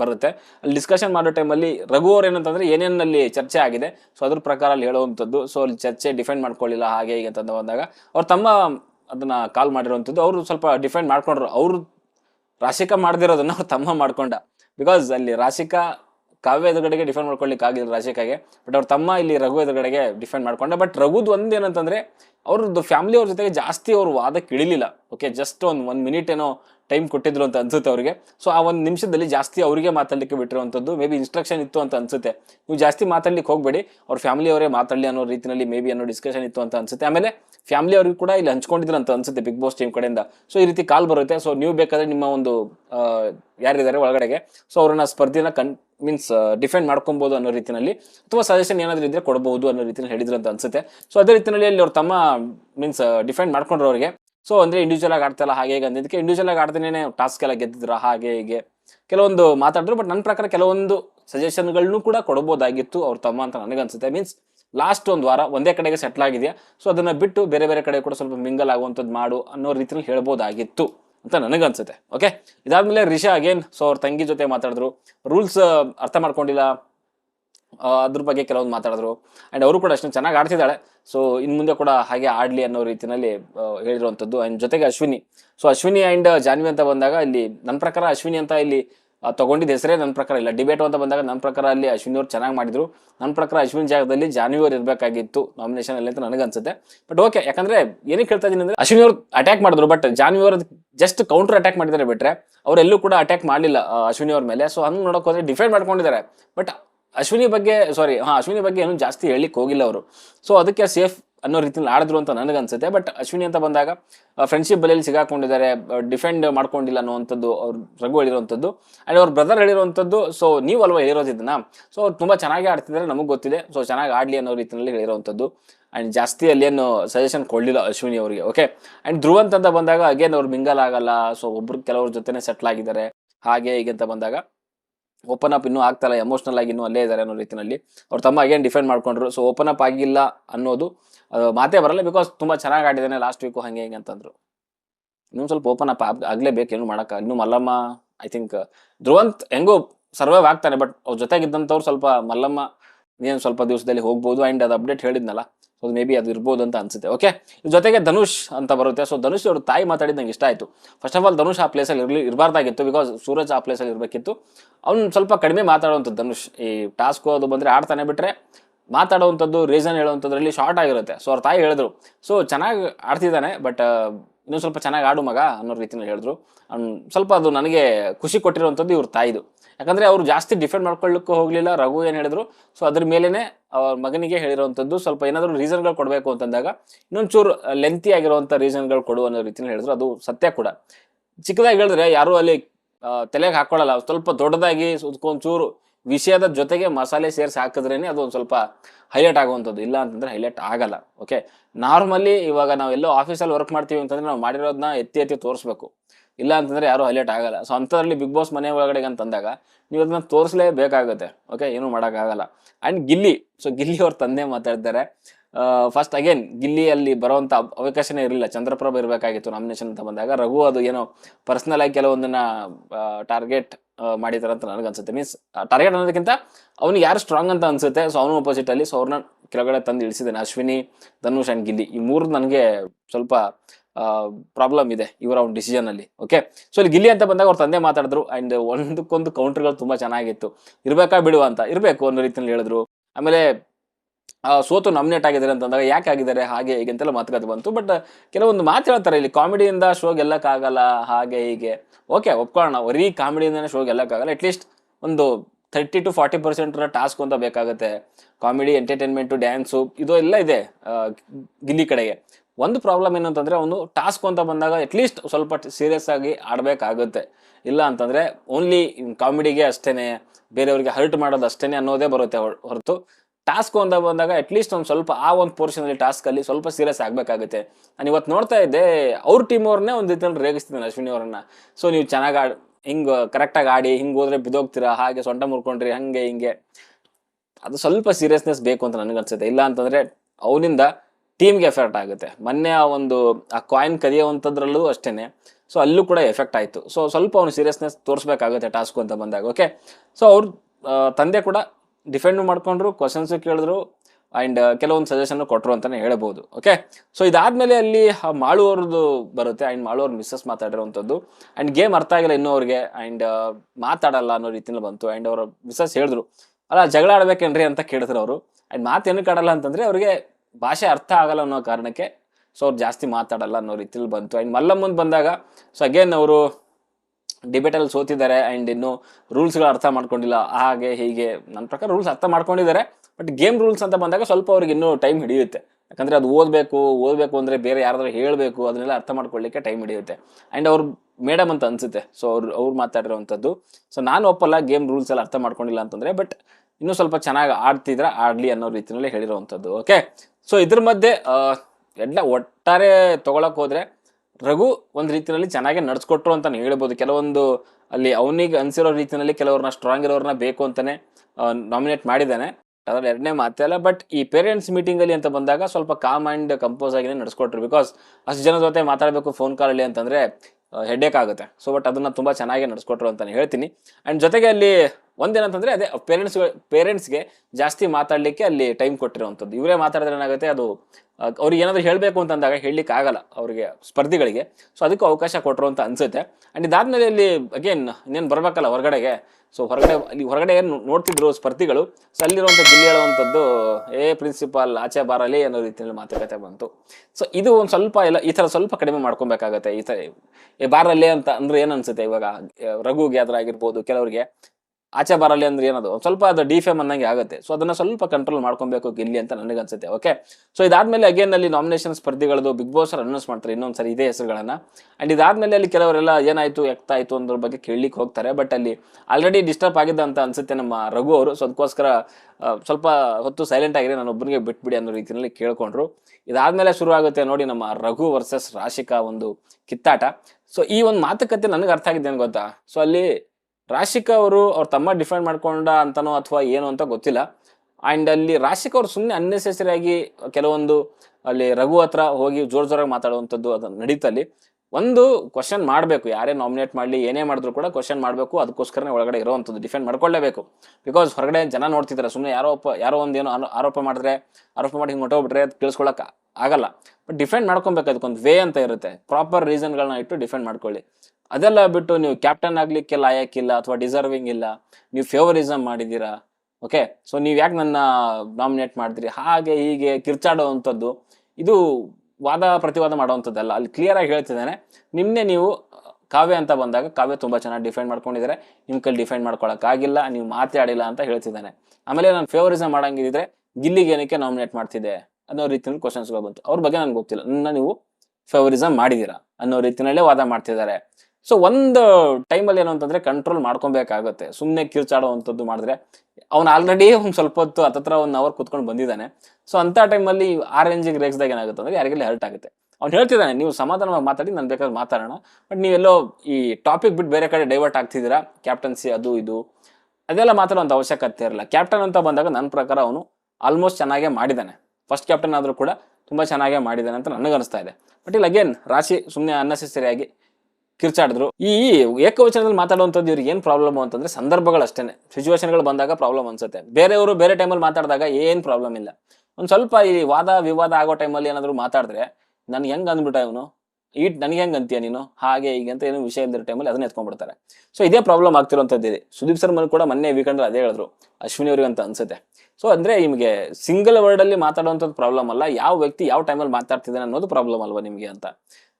ಬರುತ್ತೆ. ಅಲ್ಲಿ ಡಿಸ್ಕಷನ್ ಮಾಡೋ ಟೈಮಲ್ಲಿ ರಘು ಅವ್ರು ಏನಂತಂದ್ರೆ ಏನೇನಲ್ಲಿ ಚರ್ಚೆ ಆಗಿದೆ ಸೊ ಅದ್ರ ಪ್ರಕಾರ ಅಲ್ಲಿ ಹೇಳುವಂಥದ್ದು. ಸೊ ಅಲ್ಲಿ ಚರ್ಚೆ ಡಿಫೆಂಡ್ ಮಾಡ್ಕೊಳ್ಳಿಲ್ಲ, ಹಾಗೆ ಹೀಗೆ ಅಂತ ಬಂದಾಗ ಅವ್ರು ತಮ್ಮ ಅದನ್ನ ಕಾಲ್ ಮಾಡಿರುವಂಥದ್ದು. ಅವರು ಸ್ವಲ್ಪ ಡಿಫೆಂಡ್ ಮಾಡ್ಕೊಂಡ್ರು. ಅವರು ರಾಶಿಕಾ ಮಾಡ್ದಿರೋದನ್ನ ಅವ್ರು ತಮ್ಮ ಮಾಡ್ಕೊಂಡ. ಬಿಕಾಸ್ ಅಲ್ಲಿ ರಾಶಿಕಾ ಕಾವ್ಯ ಎದುರುಗಡೆಗೆ ಡಿಫೆಂಡ್ ಮಾಡ್ಕೊಳ್ಲಿಕ್ಕೆ ಆಗಿಲ್ಲ ರಾಜಕಾಗೆ ಬಟ್ ಅವ್ರ ತಮ್ಮ ಇಲ್ಲಿ ರಘು ಎದುರುಗಡೆಗೆ ಡಿಫೆಂಡ್ ಮಾಡ್ಕೊಂಡೆ ಬಟ್ ರಘುದ್ ಒಂದೇನಂತಂದ್ರೆ ಅವ್ರದ್ದು ಫ್ಯಾಮಿಲಿ ಅವ್ರ ಜೊತೆಗೆ ಜಾಸ್ತಿ ಅವ್ರ ವಾದಕ್ಕೆ ಇಳಿಲಿಲ್ಲ ಓಕೆ ಜಸ್ಟ್ ಒಂದು ಒಂದು ಮಿನಿಟ್ ಏನೋ ಟೈಮ್ ಕೊಟ್ಟಿದ್ರು ಅಂತ ಅನ್ಸುತ್ತೆ ಅವರಿಗೆ. ಸೊ ಆ ಒಂದು ನಿಮಿಷದಲ್ಲಿ ಜಾಸ್ತಿ ಅವರಿಗೆ ಮಾತಾಡಲಿಕ್ಕೆ ಬಿಟ್ಟಿರುವಂಥದ್ದು ಮೇ ಬಿ ಇನ್ಸ್ಟ್ರಕ್ಷನ್ ಇತ್ತು ಅಂತ ಅನ್ಸುತ್ತೆ. ನೀವು ಜಾಸ್ತಿ ಮಾತಾಡ್ಲಿಕ್ಕೆ ಹೋಗಬೇಡಿ, ಅವ್ರ ಫ್ಯಾಮಿಲಿ ಅವರೇ ಮಾತಾಡಲಿ ಅನ್ನೋ ರೀತಿಯಲ್ಲಿ ಮೇ ಬಿ ಅನ್ನೋ ಡಿಸ್ಕಷನ್ ಇತ್ತು ಅಂತ ಅನ್ಸುತ್ತೆ. ಆಮೇಲೆ ಫ್ಯಾಮಿಲಿ ಅವ್ರಿಗೆ ಕೂಡ ಇಲ್ಲಿ ಹಂಚ್ಕೊಂಡಿದ್ರು ಅಂತ ಅನ್ಸುತ್ತೆ ಬಿಗ್ ಬಾಸ್ ಟೀಮ್ ಕಡೆಯಿಂದ. ಸೊ ಈ ರೀತಿ ಕಾಲ್ ಬರುತ್ತೆ. ಸೊ ನೀವು ಬೇಕಾದ್ರೆ ನಿಮ್ಮ ಒಂದು ಯಾರಿದ್ದಾರೆ ಒಳಗಡೆಗೆ ಸೊ ಅವ್ರನ್ನ ಸ್ಪರ್ಧೆನ ಕನ್ ಮೀನ್ಸ್ ಡಿಫೆಂಡ್ ಮಾಡ್ಕೊಬಹುದು ಅನ್ನೋ ರೀತಿಯಲ್ಲಿ ಅಥವಾ ಸಜೆಷನ್ ಏನಾದರೂ ಇದ್ರೆ ಕೊಡಬಹುದು ಅನ್ನೋ ರೀತಿಯಲ್ಲಿ ಹೇಳಿದ್ರು ಅಂತ ಅನ್ಸುತ್ತೆ. ಸೊ ಅದೇ ರೀತಿಯಲ್ಲಿ ಅಲ್ಲಿ ಅವ್ರು ತಮ್ಮ ಮೀನ್ಸ್ ಡಿಫೆಂಡ್ ಮಾಡ್ಕೊಂಡ್ರು ಅವ್ರಿಗೆ. ಸೊ ಅಂದ್ರೆ ಇಂಡಿವಿಜುವಲ್ ಆಗಿ ಆಡ್ತಲ್ಲ ಹಾಗೆ ಹೀಗೆ ಅಂದಿದ್ದಕ್ಕೆ ಇಂಡಿವಿಜುವಲ್ ಆಗಿ ಆಡ್ದೇನೆ ಟಾಸ್ಕ್ ಎಲ್ಲ ಗೆದ್ದಿದ್ರು, ಹಾಗೆ ಹೀಗೆ. ಕೆಲವೊಂದು ಮಾತಾಡಿದ್ರು ಬಟ್ ನನ್ನ ಪ್ರಕಾರ ಕೆಲವೊಂದು ಸಜೆಷನ್ಗಳನ್ನು ಕೂಡ ಕೊಡಬಹುದಾಗಿತ್ತು ಅವ್ರ ತಮ್ಮ ಅಂತ ನನಗನ್ಸುತ್ತೆ. ಮೀನ್ಸ್ ಲಾಸ್ಟ್ ಒಂದು ವಾರ ಒಂದೇ ಕಡೆಗೆ ಸೆಟ್ಲ್ ಆಗಿದೆಯಾ? ಸೊ ಅದನ್ನ ಬಿಟ್ಟು ಬೇರೆ ಬೇರೆ ಕಡೆ ಕೂಡ ಸ್ವಲ್ಪ ಮಿಂಗಲ್ ಆಗುವಂಥದ್ದು ಮಾಡು ಅನ್ನೋ ರೀತಿಯಲ್ಲಿ ಹೇಳ್ಬೋದಾಗಿತ್ತು ಅಂತ ನನಗನ್ಸುತ್ತೆ. ಓಕೆ ಇದಾದ್ಮೇಲೆ ರಿಷಾ ಅಗೇನ್ ಸೊ ಅವ್ರ ತಂಗಿ ಜೊತೆ ಮಾತಾಡಿದ್ರು. ರೂಲ್ಸ್ ಅರ್ಥ ಮಾಡ್ಕೊಂಡಿಲ್ಲ. ಅದ್ರ ಬಗ್ಗೆ ಕೆಲವೊಂದು ಮಾತಾಡಿದ್ರು. ಅಂಡ್ ಅವರು ಕೂಡ ಅಷ್ಟೇ ಚೆನ್ನಾಗಿ ಆಡ್ತಿದ್ದಾಳೆ. ಸೊ ಇನ್ನು ಮುಂದೆ ಕೂಡ ಹಾಗೆ ಆಡ್ಲಿ ಅನ್ನೋ ರೀತಿಯಲ್ಲಿ ಹೇಳಿರುವಂಥದ್ದು ಅಂಡ್ ಜೊತೆಗೆ ಅಶ್ವಿನಿ. ಸೊ ಅಶ್ವಿನಿ ಅಂಡ್ ಜಾನ್ವಿ ಅಂತ ಬಂದಾಗ ಇಲ್ಲಿ ನನ್ನ ಪ್ರಕಾರ ಅಶ್ವಿನಿ ಅಂತ ಇಲ್ಲಿ ತಗೊಂಡಿದ್ದ ಹೆಸರೇ ನನ್ನ ಪ್ರಕಾರ ಇಲ್ಲ. ಡಿಬೇಟ್ ಅಂತ ಬಂದಾಗ ನನ್ನ ಪ್ರಕಾರ ಅಲ್ಲಿ ಅಶ್ವಿನಿ ಅವ್ರು ಚೆನ್ನಾಗಿ ಮಾಡಿದ್ರು. ನನ್ನ ಪ್ರಕಾರ ಅಶ್ವಿನ್ ಜಾಗದಲ್ಲಿ ಜಾನ್ವಿ ಅವ್ರು ಇರಬೇಕಾಗಿತ್ತು ನಾಮಿನೇಷನ್ ಅಲ್ಲಿ ಅಂತ ನನಗೆ ಅನ್ಸುತ್ತೆ ಬಟ್ ಓಕೆ ಯಾಕಂದ್ರೆ ಏನಕ್ಕೆ ಹೇಳ್ತಾ ಇದ್ದೀನಿ ಅಂದ್ರೆ, ಅಶ್ವಿನಿ ಅವ್ರು ಅಟ್ಯಾಕ್ ಮಾಡಿದ್ರು. ಬಟ್ ಜಾನ್ವಿ ಅವರು ಜಸ್ಟ್ ಕೌಂಟರ್ ಅಟ್ಯಾಕ್ ಮಾಡಿದ್ದಾರೆ ಬಿಟ್ರೆ ಅವರೆಲ್ಲೂ ಕೂಡ ಅಟ್ಯಾಕ್ ಮಾಡಲಿಲ್ಲ ಅಶ್ವಿನಿ ಅವ್ರ ಮೇಲೆ. ಸೊ ಹಂಗೆ ನೋಡೋಕೆ ಹೋದ್ರೆ ಡಿಫೆಂಡ್ ಮಾಡ್ಕೊಂಡಿದ್ದಾರೆ. ಬಟ್ ಅಶ್ವಿನಿ ಬಗ್ಗೆ ಸಾರಿ ಹಾಂ, ಅಶ್ವಿನಿ ಬಗ್ಗೆ ಏನು ಜಾಸ್ತಿ ಹೇಳಲಿಕ್ಕೆ ಹೋಗಿಲ್ಲ ಅವರು. ಸೊ ಅದಕ್ಕೆ ಸೇಫ್ ಅನ್ನೋ ರೀತಿಯಲ್ಲಿ ಆಡಿದ್ರು ಅಂತ ನನಗನ್ಸುತ್ತೆ. ಬಟ್ ಅಶ್ವಿನಿ ಅಂತ ಬಂದಾಗ ಫ್ರೆಂಡ್ಶಿಪ್ ಬಲೆಯಲ್ಲಿ ಸಿಗಾಕೊಂಡಿದ್ದಾರೆ ಡಿಫೆಂಡ್ ಮಾಡ್ಕೊಂಡಿಲ್ಲ ಅನ್ನೋವಂಥದ್ದು ಅವ್ರು ರಘು ಹೇಳಿರುವಂಥದ್ದು. ಆ್ಯಂಡ್ ಅವ್ರ ಬ್ರದರ್ ಹೇಳಿರುವಂಥದ್ದು ಸೊ ನೀವು ಅಲ್ವಾ ಹೇಳಿರೋದಿದ್ದನ್ನ? ಸೊ ಅವ್ರು ತುಂಬ ಚೆನ್ನಾಗಿ ಆಡ್ತಿದ್ದಾರೆ, ನಮಗೆ ಗೊತ್ತಿದೆ. ಸೊ ಚೆನ್ನಾಗಿ ಆಡಲಿ ಅನ್ನೋ ರೀತಿಯಲ್ಲಿ ಹೇಳಿರುವಂಥದ್ದು. ಆ್ಯಂಡ್ ಜಾಸ್ತಿ ಅಲ್ಲಿ ಏನು ಸಜೆಷನ್ ಕೊಡಲಿಲ್ಲ ಅಶ್ವಿನಿ ಅವರಿಗೆ ಓಕೆ ಆ್ಯಂಡ್ ಧ್ರುವಂತ ಅಂತ ಬಂದಾಗ ಅಗೇನ್ ಅವ್ರು ಮಿಂಗಲ್ ಆಗಲ್ಲ. ಸೊ ಒಬ್ರು ಕೆಲವ್ರ ಜೊತೆನೇ ಸೆಟ್ಲ್ ಆಗಿದ್ದಾರೆ. ಹಾಗೆ ಹೀಗೆ ಅಂತ ಬಂದಾಗ ಓಪನ್ ಅಪ್ ಇನ್ನೂ ಆಗ್ತಲ್ಲ ಎಮೋಷನಲ್ ಆಗಿ ಇನ್ನೂ ಅಲ್ಲೇ ಇದ್ದಾರೆ ಅನ್ನೋ ರೀತಿಯಲ್ಲಿ. ಅವ್ರು ತಮ್ಮ ಅಗೇನ್ ಡಿಫೆಂಡ್ ಮಾಡ್ಕೊಂಡ್ರು. ಸೊ ಓಪನ್ ಅಪ್ ಆಗಿಲ್ಲ ಅನ್ನೋದು ಮಾತೇ ಬರಲ್ಲ ಬಿಕಾಸ್ ತುಂಬ ಚೆನ್ನಾಗಿ ಆಡಿದ್ದಾನೆ ಲಾಸ್ಟ್ ವೀಕು ಹಂಗೆ ಹಿಂಗೆ ಅಂತಂದ್ರು. ಇನ್ನೊಂದು ಸ್ವಲ್ಪ ಓಪನ್ ಅಪ್ ಆಗಲೇಬೇಕು, ಏನು ಮಾಡಕ್ಕ ಇನ್ನು ಮಲ್ಲಮ್ಮ ಐ ಥಿಂಕ್ ಧ್ರುವಂತ್ ಹೆಂಗೋ ಸರ್ವೈವ್ ಆಗ್ತಾನೆ ಬಟ್ ಅವ್ರ ಜೊತೆಗಿದ್ದಂಥವ್ರು ಸ್ವಲ್ಪ ಮಲ್ಲಮ್ಮ ಏನು ಸ್ವಲ್ಪ ದಿವಸದಲ್ಲಿ ಹೋಗ್ಬೋದು ಆ್ಯಂಡ್ ಅದು ಅಪ್ಡೇಟ್ ಹೇಳಿದ್ನಲ್ಲ. ಸೊ ಮೇ ಬಿ ಅದು ಇರ್ಬೋದು ಅಂತ ಅನ್ಸುತ್ತೆ. ಓಕೆ ಜೊತೆಗೆ ಧನುಷ್ ಅಂತ ಬರುತ್ತೆ. ಸೊ ಧನುಷ್ ಅವ್ರ ತಾಯಿ ಮಾತಾಡಿದ ನಂಗೆ ಇಷ್ಟ ಆಯಿತು. ಫಸ್ಟ್ ಆಫ್ ಆಲ್ ಧನುಷ್ ಆ ಪ್ಲೇಸಲ್ಲಿ ಇರಲಿ ಇರಬಾರ್ದಾಗಿತ್ತು ಬಿಕಾಸ್ ಸೂರಜ್ ಆ ಪ್ಲೇಸಲ್ಲಿ ಇರಬೇಕಿತ್ತು. ಅವ್ನು ಸ್ವಲ್ಪ ಕಡಿಮೆ ಮಾತಾಡುವಂಥದ್ದು ಧನುಷ್. ಈ ಟಾಸ್ಕ್ ಅದು ಬಂದರೆ ಆಡ್ತಾನೆ ಬಿಟ್ಟರೆ ಮಾತಾಡುವಂಥದ್ದು ರೀಸನ್ ಹೇಳುವಂಥದ್ರಲ್ಲಿ ಶಾರ್ಟ್ ಆಗಿರುತ್ತೆ. ಸೊ ಅವ್ರ ತಾಯಿ ಹೇಳಿದ್ರು. ಸೊ ಚೆನ್ನಾಗಿ ಆಡ್ತಿದ್ದಾನೆ ಬಟ್ ಇನ್ನೂ ಸ್ವಲ್ಪ ಚೆನ್ನಾಗಿ ಆಡು ಮಗ ಅನ್ನೋ ರೀತಿಯಲ್ಲಿ ಹೇಳಿದ್ರು. ಅವ್ನು ಸ್ವಲ್ಪ ಅದು ನನಗೆ ಖುಷಿ ಕೊಟ್ಟಿರುವಂಥದ್ದು ಇವ್ರ ತಾಯಿದು. ಯಾಕಂದರೆ ಅವರು ಜಾಸ್ತಿ ಡಿಫೆಂಡ್ ಮಾಡ್ಕೊಳ್ಳೋಕ್ಕೂ ಹೋಗಲಿಲ್ಲ. ರಘು ಏನು ಹೇಳಿದ್ರು? ಸೊ ಅದ್ರ ಮೇಲೇನೆ ಅವ್ರ ಮಗನಿಗೆ ಹೇಳಿರುವಂಥದ್ದು ಸ್ವಲ್ಪ ಏನಾದರೂ ರೀಸನ್ಗಳು ಕೊಡಬೇಕು ಅಂತಂದಾಗ ಇನ್ನೊಂಚೂರು ಲೆಂತಿ ಆಗಿರುವಂಥ ರೀಸನ್ಗಳು ಕೊಡು ಅನ್ನೋ ರೀತಿಯಲ್ಲಿ ಹೇಳಿದ್ರು. ಅದು ಸತ್ಯ ಕೂಡ. ಚಿಕ್ಕದಾಗಿ ಹೇಳಿದ್ರೆ ಯಾರೂ ಅಲ್ಲಿ ತಲೆಗೆ ಹಾಕೊಳ್ಳಲ್ಲ ಸ್ವಲ್ಪ ದೊಡ್ಡದಾಗಿ ಒಂಚೂರು ವಿಷಯದ ಜೊತೆಗೆ ಮಸಾಲೆ ಸೇರಿಸಿ ಹಾಕಿದ್ರೇನೆ ಅದು ಒಂದು ಸ್ವಲ್ಪ ಹೈಲೈಟ್ ಆಗುವಂಥದ್ದು. ಇಲ್ಲ ಅಂತಂದ್ರೆ ಹೈಲೈಟ್ ಆಗಲ್ಲ. ಓಕೆ ನಾರ್ಮಲಿ ಇವಾಗ ನಾವು ಎಲ್ಲೋ ಆಫೀಸಲ್ಲಿ ವರ್ಕ್ ಮಾಡ್ತೀವಿ ಅಂತಂದ್ರೆ ನಾವು ಮಾಡಿರೋದನ್ನ ಎತ್ತಿ ಎತ್ತಿ ತೋರಿಸ್ಬೇಕು. ಇಲ್ಲ ಅಂತಂದ್ರೆ ಯಾರು ಹೈಲೈಟ್ ಆಗಲ್ಲ. ಸೊ ಅಂಥದ್ರಲ್ಲಿ ಬಿಗ್ ಬಾಸ್ ಮನೆ ಒಳಗಡೆ ಅಂತಂದಾಗ ನೀವು ಅದನ್ನ ತೋರಿಸಲೇಬೇಕಾಗುತ್ತೆ. ಓಕೆ ಏನು ಮಾಡೋಕ್ಕಾಗಲ್ಲ. ಆ್ಯಂಡ್ ಗಿಲ್ಲಿ ಸೊ ಗಿಲ್ಲಿ ಅವ್ರ ತಂದೆ ಮಾತಾಡ್ತಾರೆ. ಫಸ್ಟ್ ಅಗೇನ್ ಗಿಲ್ಲಿಯಲ್ಲಿ ಬರುವಂಥ ಅವ್- ಅವಕಾಶನೇ ಇರಲಿಲ್ಲ. ಚಂದ್ರಪ್ರಭ ಇರಬೇಕಾಗಿತ್ತು ನಾಮಿನೇಷನ್ ಅಂತ ಬಂದಾಗ. ರಘು ಅದು ಏನೋ ಪರ್ಸನಲ್ ಆಗಿ ಕೆಲವೊಂದನ್ನ ಟಾರ್ಗೆಟ್ ಮಾಡಿದಾರೆ ಅಂತ ನನಗನ್ಸುತ್ತೆ. ಮೀನ್ಸ್ ಟಾರ್ಗೆಟ್ ಅನ್ನೋದಕ್ಕಿಂತ ಅವ್ನಿಗೆ ಯಾರು ಸ್ಟ್ರಾಂಗ್ ಅಂತ ಅನ್ಸುತ್ತೆ. ಸೊ ಅವನು ಅಪೋಸಿಟ್ ಅಲ್ಲಿ. ಸೊ ಅವ್ರನ್ನ ಕೆಳಗಡೆ ತಂದು ಇಳಿಸಿದ್ದಾನೆ. ಅಶ್ವಿನಿ, ಧನುಷ್ ಅಂಡ್ ಗಿಲ್ಲಿ ಈ ಮೂರು ನನಗೆ ಸ್ವಲ್ಪ ಪ್ರಾಬ್ಲಮ್ ಇದೆ ಇವರ ಒಂದು ಡಿಸಿಷನ್ ಅಲ್ಲಿ ಓಕೆ ಸೊ ಇಲ್ಲಿ ಗಿಲ್ಲಿ ಅಂತ ಬಂದಾಗ ಅವ್ರ ತಂದೆ ಮಾತಾಡಿದ್ರು ಅಂಡ್ ಒಂದಕ್ಕೊಂದು ಕೌಂಟರ್ಗಳು ತುಂಬಾ ಚೆನ್ನಾಗಿತ್ತು. ಇರ್ಬೇಕಾ ಬಿಡುವ ಅಂತ, ಇರಬೇಕು ಅನ್ನೋ ರೀತಿಯಲ್ಲಿ ಹೇಳಿದ್ರು. ಆಮೇಲೆ ಸೋತು ನಾಮಿನೇಟ್ ಆಗಿದ್ದಾರೆ ಅಂತಂದಾಗ ಯಾಕೆ ಆಗಿದ್ದಾರೆ, ಹಾಗೆ ಹೀಗೆ ಅಂತೆಲ್ಲ ಮಾತುಕತೆ ಬಂತು. ಬಟ್ ಕೆಲವೊಂದು ಮಾತು ಹೇಳ್ತಾರೆ, ಇಲ್ಲಿ ಕಾಮಿಡಿಯಿಂದ ಶೋ ಗೆಲ್ಲಕ್ಕಾಗಲ್ಲ, ಹಾಗೆ ಹೀಗೆ. ಓಕೆ ಒಪ್ಕೊಳ್ಳೋಣ ಬರೀ ಕಾಮಿಡಿಯಿಂದನೇ ಶೋ ಗೆಲ್ಲಕ್ಕಾಗಲ್ಲ ಅಟ್ಲೀಸ್ಟ್ ಒಂದು thirty to forty percent task ಅಂತ ಬೇಕಾಗುತ್ತೆ. ಕಾಮಿಡಿ ಎಂಟರ್ಟೈನ್ಮೆಂಟು ಡ್ಯಾನ್ಸು ಇದು ಎಲ್ಲ ಇದೆ ಗಿಲ್ಲಿ ಕಡೆಗೆ. ಒಂದು ಪ್ರಾಬ್ಲಮ್ ಏನಂತಂದರೆ ಒಂದು ಟಾಸ್ಕ್ ಅಂತ ಬಂದಾಗ ಅಟ್ಲೀಸ್ಟ್ ಸ್ವಲ್ಪ ಸೀರಿಯಸ್ ಆಗಿ ಆಡಬೇಕಾಗುತ್ತೆ. ಇಲ್ಲ ಅಂತಂದ್ರೆ ಓನ್ಲಿ ಕಾಮಿಡಿಗೆ ಅಷ್ಟೇನೆ, ಬೇರೆಯವರಿಗೆ ಹರ್ಟ್ ಮಾಡೋದು ಅಷ್ಟೇ ಅನ್ನೋದೇ ಬರುತ್ತೆ ಹೊರ- ಹೊರತು. ಟಾಸ್ಕ್ ಅಂತ ಬಂದಾಗ ಅಟ್ಲೀಸ್ಟ್ ಒಂದು ಸ್ವಲ್ಪ ಆ ಒಂದು ಪೋರ್ಷನ್ ಅಲ್ಲಿ ಟಾಸ್ಕ್ ಅಲ್ಲಿ ಸ್ವಲ್ಪ ಸೀರಿಯಸ್ ಆಗಬೇಕಾಗುತ್ತೆ. ನಾನು ಇವತ್ತು ನೋಡ್ತಾ ಇದ್ದೆ, ಅವ್ರ ಟೀಮ್ ಅವ್ರನ್ನೇ ಒಂದು ರೀತಿಯಲ್ಲಿ ರೇಗಿಸ್ತಿದ್ದಾನೆ ಅಶ್ವಿನಿ ಅವರನ್ನ. ಸೊ ನೀವು ಚೆನ್ನಾಗಿ ಆಡ್, ಹಿಂಗೆ ಕರೆಕ್ಟಾಗಿ ಆಡಿ, ಹಿಂಗೆ ಹೋದ್ರೆ ಬಿದ್ದೋಗ್ತೀರಾ, ಹಾಗೆ ಸೊಂಟ ಮುರ್ಕೊಂಡ್ರಿ, ಹಂಗೆ ಹಿಂಗೆ. ಅದು ಸ್ವಲ್ಪ ಸೀರಿಯಸ್ನೆಸ್ ಬೇಕು ಅಂತ ನನಗನ್ಸುತ್ತೆ. ಇಲ್ಲ ಅಂತಂದ್ರೆ ಅವನಿಂದ ಟೀಮ್ಗೆ ಎಫೆಕ್ಟ್ ಆಗುತ್ತೆ. ಮೊನ್ನೆ ಆ ಒಂದು, ಆ ಕಾಯಿನ್ ಕದಿಯುವಂಥದ್ರಲ್ಲೂ ಅಷ್ಟೇನೆ. ಸೊ ಅಲ್ಲೂ ಕೂಡ ಎಫೆಕ್ಟ್ ಆಯಿತು. ಸೊ ಸ್ವಲ್ಪ ಅವನು ಸೀರಿಯಸ್ನೆಸ್ ತೋರಿಸ್ಬೇಕಾಗುತ್ತೆ ಟಾಸ್ಕ್ ಅಂತ ಬಂದಾಗ ಓಕೆ ಸೊ ಅವ್ರ ತಂದೆ ಕೂಡ ಡಿಫೆಂಡ್ ಮಾಡಿಕೊಂಡ್ರು ಕ್ವಶನ್ಸು ಕೇಳಿದ್ರು ಆ್ಯಂಡ್ ಕೆಲವೊಂದು ಸಜೆಷನ್ ಕೊಟ್ಟರು ಅಂತಲೇ ಹೇಳ್ಬೋದು ಓಕೆ ಸೊ ಇದಾದಮೇಲೆ ಅಲ್ಲಿ ಆ ಮಾಳುವರದ್ದು ಬರುತ್ತೆ ಆ್ಯಂಡ್ ಮಾಳು ಅವ್ರ ಮಿಸ್ಸಸ್ ಮಾತಾಡಿರುವಂಥದ್ದು. ಆ್ಯಂಡ್ ಗೇಮ್ ಅರ್ಥ ಆಗಿಲ್ಲ ಇನ್ನೂ ಅವ್ರಿಗೆ ಆ್ಯಂಡ್ ಮಾತಾಡಲ್ಲ ಅನ್ನೋ ರೀತಿಯಲ್ಲಿ ಬಂತು. ಆ್ಯಂಡ್ ಅವರ ಮಿಸ್ಸಸ್ ಹೇಳಿದ್ರು, ಅಲ್ಲ, ಜಗಳ ಆಡ್ಬೇಕೇನ್ರಿ? ಅಂತ ಕೇಳಿದ್ರು ಅವರು. ಆ್ಯಂಡ್ ಮಾತು ಏನಕ್ಕೆ ಆಡಲ್ಲ ಅಂತಂದರೆ, ಅವ್ರಿಗೆ ಭಾಷೆ ಅರ್ಥ ಆಗಲ್ಲ ಅನ್ನೋ ಕಾರಣಕ್ಕೆ ಸೊ ಅವ್ರು ಜಾಸ್ತಿ ಮಾತಾಡಲ್ಲ ಅನ್ನೋ ರೀತಿಯಲ್ಲಿ ಬಂತು. ಆ್ಯಂಡ್ ಮುಂದೆ ಬಂದಾಗ ಸೊ ಅಗೇನ್ ಅವರು ಡಿಬೇಟಲ್ಲಿ ಸೋತಿದ್ದಾರೆ ಆ್ಯಂಡ್ ಇನ್ನು ರೂಲ್ಸ್ಗಳು ಅರ್ಥ ಮಾಡ್ಕೊಂಡಿಲ್ಲ, ಹಾಗೆ ಹೀಗೆ, ನನ್ನ ಪ್ರಕಾರ ರೂಲ್ಸ್ ಅರ್ಥ ಮಾಡ್ಕೊಂಡಿದ್ದಾರೆ ಬಟ್ ಗೇಮ್ ರೂಲ್ಸ್ ಅಂತ ಬಂದಾಗ ಸ್ವಲ್ಪ ಅವ್ರಿಗೆ ಇನ್ನೂ ಟೈಮ್ ಹಿಡಿಯುತ್ತೆ. ಯಾಕಂದರೆ ಅದು ಓದಬೇಕು ಓದಬೇಕು ಅಂದರೆ ಬೇರೆ ಯಾರಾದರೂ ಹೇಳಬೇಕು, ಅದನ್ನೆಲ್ಲ ಅರ್ಥ ಮಾಡ್ಕೊಳ್ಳಿಕ್ಕೆ ಟೈಮ್ ಹಿಡಿಯುತ್ತೆ. ಆ್ಯಂಡ್ ಅವ್ರು ಮೇಡಮ್ ಅಂತ ಅನ್ಸುತ್ತೆ. ಸೊ ಅವ್ರು ಅವ್ರು ಮಾತಾಡಿರೋವಂಥದ್ದು ಸೊ ನಾನು ಒಪ್ಪಲ್ಲ ಗೇಮ್ ರೂಲ್ಸ್ ಎಲ್ಲ ಅರ್ಥ ಮಾಡ್ಕೊಂಡಿಲ್ಲ ಅಂತಂದರೆ ಬಟ್ ಇನ್ನೂ ಸ್ವಲ್ಪ ಚೆನ್ನಾಗಿ ಆಡ್ತಿದ್ರ, ಆಡ್ಲಿ ಅನ್ನೋ ರೀತಿಯಲ್ಲಿ ಹೇಳಿರುವಂಥದ್ದು. ಓಕೆ ಸೊ ಇದ್ರ ಮಧ್ಯೆ ಎಲ್ಲ ಒಟ್ಟಾರೆ ತೊಗೊಳಕ್ ಹೋದ್ರೆ ರಘು ಒಂದು ರೀತಿಯಲ್ಲಿ ಚೆನ್ನಾಗಿ ನಡ್ಸ್ಕೊಟ್ರು ಅಂತ ಹೇಳ್ಬೋದು. ಕೆಲವೊಂದು ಅಲ್ಲಿ ಅವನಿಗೆ ಅನಿಸಿರೋ ರೀತಿಯಲ್ಲಿ ಕೆಲವ್ರನ್ನ ಸ್ಟ್ರಾಂಗ್ ಇರೋರನ್ನ ಬೇಕು ಅಂತಲೇ ನಾಮಿನೇಟ್ ಮಾಡಿದ್ದಾನೆ. ಅದರಲ್ಲಿ ಎರಡನೇ ಮಾತೇ ಅಲ್ಲ ಬಟ್ ಈ ಪೇರೆಂಟ್ಸ್ ಮೀಟಿಂಗಲ್ಲಿ ಅಂತ ಬಂದಾಗ ಸ್ವಲ್ಪ ಕಾಮ್ ಆ್ಯಂಡ್ ಕಂಪೋಸ್ ಆಗಿನೇ ನಡ್ಸ್ಕೊಟ್ರು. ಬಿಕಾಸ್ ಅಷ್ಟು ಜನ ಜೊತೆ ಮಾತಾಡಬೇಕು ಫೋನ್ ಕಾಲಲ್ಲಿ ಅಂತಂದರೆ ಹೆಡ್ಡೇಕ್ ಆಗುತ್ತೆ. ಸೊ ಬಟ್ ಅದನ್ನು ತುಂಬ ಚೆನ್ನಾಗಿ ನಡ್ಸ್ಕೊಟ್ರು ಅಂತಲೇ ಹೇಳ್ತೀನಿ. ಆ್ಯಂಡ್ ಜೊತೆಗೆ ಅಲ್ಲಿ ಒಂದೇನಂತಂದ್ರೆ ಅದೇ ಪೇರೆಂಟ್ಸ್ ಪೇರೆಂಟ್ಸ್ಗೆ ಜಾಸ್ತಿ ಮಾತಾಡ್ಲಿಕ್ಕೆ ಅಲ್ಲಿ ಟೈಮ್ ಕೊಟ್ಟಿರುವಂಥದ್ದು. ಇವರೇ ಮಾತಾಡಿದ್ರೆ ಏನಾಗುತ್ತೆ, ಅದು ಅವ್ರಿಗೆ ಏನಾದ್ರು ಹೇಳಬೇಕು ಅಂತಂದಾಗ ಹೇಳಲಿಕ್ಕೆ ಆಗಲ್ಲ ಅವ್ರಿಗೆ ಸ್ಪರ್ಧಿಗಳಿಗೆ. ಸೊ ಅದಕ್ಕೂ ಅವಕಾಶ ಕೊಟ್ಟರು ಅಂತ ಅನ್ಸುತ್ತೆ. ಅಂಡ್ ಇದಾದ್ಮೇಲೆ ಇಲ್ಲಿ ಅಗೇನ್ ಇನ್ನೇನು ಬರ್ಬೇಕಲ್ಲ ಹೊರಗಡೆಗೆ. ಸೊ ಹೊರಗಡೆ, ಅಲ್ಲಿ ಹೊರಗಡೆ ಏನು ನೋಡ್ತಿದ್ರು ಸ್ಪರ್ಧಿಗಳು ಸೊ ಅಲ್ಲಿರುವಂಥ ಗಿಲ್ಲಿ ಹೇಳುವಂಥದ್ದು, ಏ ಪ್ರಿನ್ಸಿಪಾಲ್ ಆಚೆ ಬಾರಲಿ ಅನ್ನೋ ರೀತಿಯಲ್ಲಿ ಮಾತುಕತೆ ಬಂತು. ಸೊ ಇದು ಒಂದು ಸ್ವಲ್ಪ ಎಲ್ಲ, ಈ ಥರ ಸ್ವಲ್ಪ ಕಡಿಮೆ ಮಾಡ್ಕೊಬೇಕಾಗತ್ತೆ. ಈ ಥರ ಏ ಬಾರಲ್ಲಿ ಅಂತ ಅಂದ್ರೆ ಏನು ಅನ್ಸುತ್ತೆ ಇವಾಗ, ರಘುಗೆ ಆಗಿರ್ಬೋದು, ಕೆಲವರಿಗೆ. ಆಚೆ ಬರಲಿ ಅಂದ್ರೆ ಏನದು? ಸ್ವಲ್ಪ ಅದು ಡಿಫೇಮ್ ಅನ್ನಂಗೆ ಆಗುತ್ತೆ. ಸೊ ಅದನ್ನ ಸ್ವಲ್ಪ ಕಂಟ್ರೋಲ್ ಮಾಡ್ಕೊಬೇಕು ಇಲ್ಲಿ ಅಂತ ನನಗೆ ಅನ್ಸುತ್ತೆ ಓಕೆ ಸೊ ಇದಾದ್ಮೇಲೆ ಅಗೇನ್ ಅಲ್ಲಿ ನಾಮಿನೇಷನ್ ಸ್ಪರ್ಧಿಗಳದು ಬಿಗ್ ಬಾಸ್ ಅನೌನ್ಸ್ ಮಾಡ್ತಾರೆ ಇನ್ನೊಂದ್ಸರಿ ಇದೇ ಹೆಸರುಗಳನ್ನ. ಅಂಡ್ ಇದಾದ್ಮೇಲೆ ಅಲ್ಲಿ ಕೆಲವರೆಲ್ಲ ಏನಾಯ್ತು ಎಕ್ತಾಯ್ತು ಅಂದ್ರ ಬಗ್ಗೆ ಕೇಳಲಿಕ್ಕೆ ಹೋಗ್ತಾರೆ. ಬಟ್ ಅಲ್ಲಿ ಆಲ್ರೆಡಿ ಡಿಸ್ಟರ್ಬ್ ಆಗಿದ್ದ ಅಂತ ಅನ್ಸುತ್ತೆ ನಮ್ಮ ರಘು ಅವರು. ಸೊ ಅದಕ್ಕೋಸ್ಕರ ಸ್ವಲ್ಪ ಹೊತ್ತು ಸೈಲೆಂಟ್ ಆಗಿದೆ ನಾನು ಒಬ್ಬನಿಗೆ ಬಿಟ್ಬಿಡಿ ಅನ್ನೋ ರೀತಿಯಲ್ಲಿ ಕೇಳ್ಕೊಂಡ್ರು. ಇದಾದ್ಮೇಲೆ ಶುರು ಆಗುತ್ತೆ ನೋಡಿ ನಮ್ಮ ರಘು ವರ್ಸಸ್ ರಾಶಿಕಾ ಒಂದು ಕಿತ್ತಾಟ. ಸೊ ಈ ಒಂದು ಮಾತುಕತೆ ನನಗೆ ಅರ್ಥ ಆಗಿದೆ ಏನು ಗೊತ್ತಾ? ಸೊ ಅಲ್ಲಿ ರಾಶಿಕಾ ಅವರು ಅವ್ರ ತಮ್ಮ ಡಿಫೆಂಡ್ ಮಾಡ್ಕೊಂಡ ಅಂತನೋ ಅಥವಾ ಏನು ಅಂತ ಗೊತ್ತಿಲ್ಲ. ಆ್ಯಂಡ್ ಅಲ್ಲಿ ರಾಶಿಕಾ ಅವರು ಸುಮ್ಮನೆ ಅನ್ನೆಸೆಸರಿ ಆಗಿ ಕೆಲವೊಂದು ಅಲ್ಲಿ ರಘು ಹತ್ರ ಹೋಗಿ ಜೋರ್ ಜೋರಾಗಿ ಮಾತಾಡುವಂಥದ್ದು ಅದು ನಡೀತಲ್ಲಿ ಒಂದು ಕ್ವಶನ್ ಮಾಡಬೇಕು, ಯಾರೇ ನಾಮಿನೇಟ್ ಮಾಡಲಿ, ಏನೇ ಮಾಡಿದ್ರು ಕೂಡ ಕ್ವಶನ್ ಮಾಡಬೇಕು ಅದಕ್ಕೋಸ್ಕರನೇ ಒಳಗಡೆ ಇರೋವಂಥದ್ದು ಡಿಫೆಂಡ್ ಮಾಡ್ಕೊಳ್ಳೇಬೇಕು. ಬಿಕಾಸ್ ಹೊರಗಡೆ ಜನ ನೋಡ್ತಿದ್ದಾರೆ ಸುಮ್ಮನೆ ಯಾರೋ ಒಬ್ಬ, ಯಾರೋ ಒಂದು ಏನೋ ಆರೋ- ಆರೋಪ ಮಾಡಿದ್ರೆ, ಆರೋಪ ಮಾಡಿ ಹಿಂಗೆ ಹೊಟ್ಟೋಗ್ಬಿಟ್ರೆ ಅದು ತಿಳಿಸ್ಕೊಳಕ್ಕೆ ಆಗಲ್ಲ. ಬಟ್ ಡಿಫೆಂಡ್ ಮಾಡ್ಕೊಬೇಕು, ಅದಕ್ಕೊಂದು ವೇ ಅಂತ ಇರುತ್ತೆ. ಪ್ರಾಪರ್ ರೀಸನ್ಗಳನ್ನ ಇಟ್ಟು ಡಿಫೆಂಡ್ ಮಾಡ್ಕೊಳ್ಳಿ. ಅದೆಲ್ಲ ಬಿಟ್ಟು ನೀವು ಕ್ಯಾಪ್ಟನ್ ಆಗ್ಲಿಕ್ಕೆ ಇಲ್ಲ ಅಥವಾ ಡಿಸರ್ವಿಂಗ್ ಇಲ್ಲ, ನೀವು ಫೇವರಿಸಮ್ ಮಾಡಿದ್ದೀರಾ? ಓಕೆ ಸೊ ನೀವು ಯಾಕೆ ನನ್ನ ನಾಮಿನೇಟ್ ಮಾಡಿದ್ರಿ? ಹಾಗೆ ಹೀಗೆ ಕಿರ್ಚಾಡುವಂಥದ್ದು. ಇದು ವಾದ ಪ್ರತಿವಾದ ಮಾಡುವಂಥದ್ದಲ್ಲ. ಅಲ್ಲಿ ಕ್ಲಿಯರ್ ಆಗಿ ಹೇಳ್ತಿದ್ದಾನೆ. ನಿಮ್ಮನ್ನೇ ನೀವು, ಕಾವ್ಯ ಅಂತ ಬಂದಾಗ ಕಾವ್ಯ ತುಂಬಾ ಚೆನ್ನಾಗಿ ಡಿಫೆಂಡ್ ಮಾಡ್ಕೊಂಡಿದ್ದಾರೆ. ನಿಮ್ಮ ಕೈಲಿ ಡಿಫೆಂಡ್ ಮಾಡ್ಕೊಳಕ್ಕಾಗಿಲ್ಲ ನೀವು ಮಾತಾಡಿಲ್ಲ ಅಂತ ಹೇಳ್ತಿದ್ದಾನೆ. ಆಮೇಲೆ ನಾನು ಫೇವರಿಸಮ್ ಮಾಡಂಗಿದ್ರೆ ಗಿಲ್ಲಿಗೆ ಏನಕ್ಕೆ ನಾಮಿನೇಟ್ ಮಾಡ್ತಿದೆ ಅನ್ನೋ ರೀತಿಯಲ್ಲಿ ಕ್ವಶನ್ಸ್ಗಳು ಬಂತು. ಅವ್ರ ಬಗ್ಗೆ ನನಗೆ ಗೊತ್ತಿಲ್ಲ. ನನ್ನ ನೀವು ಫೇವರಿಸಮ್ ಮಾಡಿದ್ದೀರಾ ಅನ್ನೋ ರೀತಿನಲ್ಲೇ ವಾದ ಮಾಡ್ತಿದ್ದಾರೆ. ಸೊ ಒಂದು ಟೈಮಲ್ಲಿ ಏನು ಅಂತಂದರೆ ಕಂಟ್ರೋಲ್ ಮಾಡ್ಕೊಬೇಕಾಗುತ್ತೆ. ಸುಮ್ಮನೆ ಕಿರ್ಚಾಡುವಂಥದ್ದು ಮಾಡಿದ್ರೆ ಅವ್ನು ಆಲ್ರೆಡಿ ಒಂದು ಸ್ವಲ್ಪ ಹೊತ್ತು ಹತ್ತತ್ರ ಒಂದು ಅವರ್ ಕುತ್ಕೊಂಡು ಬಂದಿದ್ದಾನೆ. ಸೊ ಅಂಥ ಟೈಮಲ್ಲಿ ಆ ರೇಂಜಿಗೆ ರೇಗ್ಸ್ದಾಗ ಏನಾಗುತ್ತೆ ಅಂದ್ರೆ ಯಾರಿಗೆಲ್ಲ ಹರ್ಟ್ ಆಗುತ್ತೆ. ಅವ್ನು ಹೇಳ್ತಿದ್ದಾನೆ, ನೀವು ಸಮಾಧಾನವಾಗಿ ಮಾತಾಡಿ, ನಾನು ಬೇಕಾದ್ರೆ ಮಾತಾಡೋಣ. ಬಟ್ ನೀವೆಲ್ಲೋ ಈ ಟಾಪಿಕ್ ಬಿಟ್ಟು ಬೇರೆ ಕಡೆ ಡೈವರ್ಟ್ ಆಗ್ತಿದ್ದೀರಾ? ಕ್ಯಾಪ್ಟನ್ಸಿ ಅದು ಇದು. ಅದೆಲ್ಲ ಮಾತಾಡುವಂಥ ಅವಶ್ಯಕತೆ ಇರಲ್ಲ. ಕ್ಯಾಪ್ಟನ್ ಅಂತ ಬಂದಾಗ ನನ್ನ ಪ್ರಕಾರ ಅವನು ಆಲ್ಮೋಸ್ಟ್ ಚೆನ್ನಾಗೇ ಮಾಡಿದ್ದಾನೆ. ಫಸ್ಟ್ ಕ್ಯಾಪ್ಟನ್ ಆದರೂ ಕೂಡ ತುಂಬ ಚೆನ್ನಾಗೇ ಮಾಡಿದ್ದಾನೆ ಅಂತ ನನಗೆ ಅನಿಸ್ತಾ ಇದೆ. ಬಟ್ ಇಲ್ಲಿ ಅಗೇನ್ ರಾಶಿ ಸುಮ್ಮನೆ ಅನ್ನೆಸೆಸರಿಯಾಗಿ ಕಿರ್ಚಾಡಿದ್ರು. ಈ ಏಕವಚನದಲ್ಲಿ ಮಾತಾಡುವಂಥದ್ದು ಇವ್ರಿಗೆ ಏನು ಪ್ರಾಬ್ಲಮ್ ಅಂತಂದ್ರೆ ಸಂದರ್ಭಗಳು ಅಷ್ಟೇನೆ ಸಿಚುವೇಶನ್ಗಳು ಬಂದಾಗ ಪ್ರಾಬ್ಲಮ್ ಅನ್ಸುತ್ತೆ. ಬೇರೆಯವರು ಬೇರೆ ಟೈಮಲ್ಲಿ ಮಾತಾಡಿದಾಗ ಏನು ಪ್ರಾಬ್ಲಮ್ ಇಲ್ಲ. ಒಂದು ಸ್ವಲ್ಪ ಈ ವಾದ ವಿವಾದ ಆಗೋ ಟೈಮಲ್ಲಿ ಏನಾದರೂ ಮಾತಾಡಿದ್ರೆ, ನನ್ಗೆ ಹೆಂಗ್ ಅಂದ್ಬಿಟ್ಟ ಇವನು? ಈಟ್ ನನಗೆ ಹೆಂಗ್ ಅಂತೀಯ ನೀನು? ಹಾಗೆ ಹೀಗೆ ಅಂತ ಏನು ವಿಷಯ ಇದ್ದಿರೋ ಟೈಮಲ್ಲಿ ಅದನ್ನ ಎತ್ಕೊಂಡ್ಬಿಡ್ತಾರೆ. ಸೊ ಇದೇ ಪ್ರಾಬ್ಲಮ್ ಆಗ್ತಿರೋಂಥದ್ದು ಇದೆ. ಸುದೀಪ್ ಸರ್ ಮನೆ ಕೂಡ ಮೊನ್ನೆ ವೀಕೆಂಡ್ ಅದೇ ಹೇಳಿದ್ರು, ಅಶ್ವಿನಿ ಅವ್ರಿಗೆ ಅಂತ ಅನ್ಸುತ್ತೆ. ಸೊ ಅಂದ್ರೆ ನಿಮಗೆ ಸಿಂಗಲ್ ವರ್ಡಲ್ಲಿ ಮಾತಾಡುವಂಥದ್ದು ಪ್ರಾಬ್ಲಮ್ ಅಲ್ಲ. ಯಾವ ವ್ಯಕ್ತಿ ಯಾವ ಟೈಮಲ್ಲಿ ಮಾತಾಡ್ತಿದ್ದಾನೆ ಅನ್ನೋದು ಪ್ರಾಬ್ಲಮ್ ಅಲ್ವಾ ನಿಮಗೆ ಅಂತ.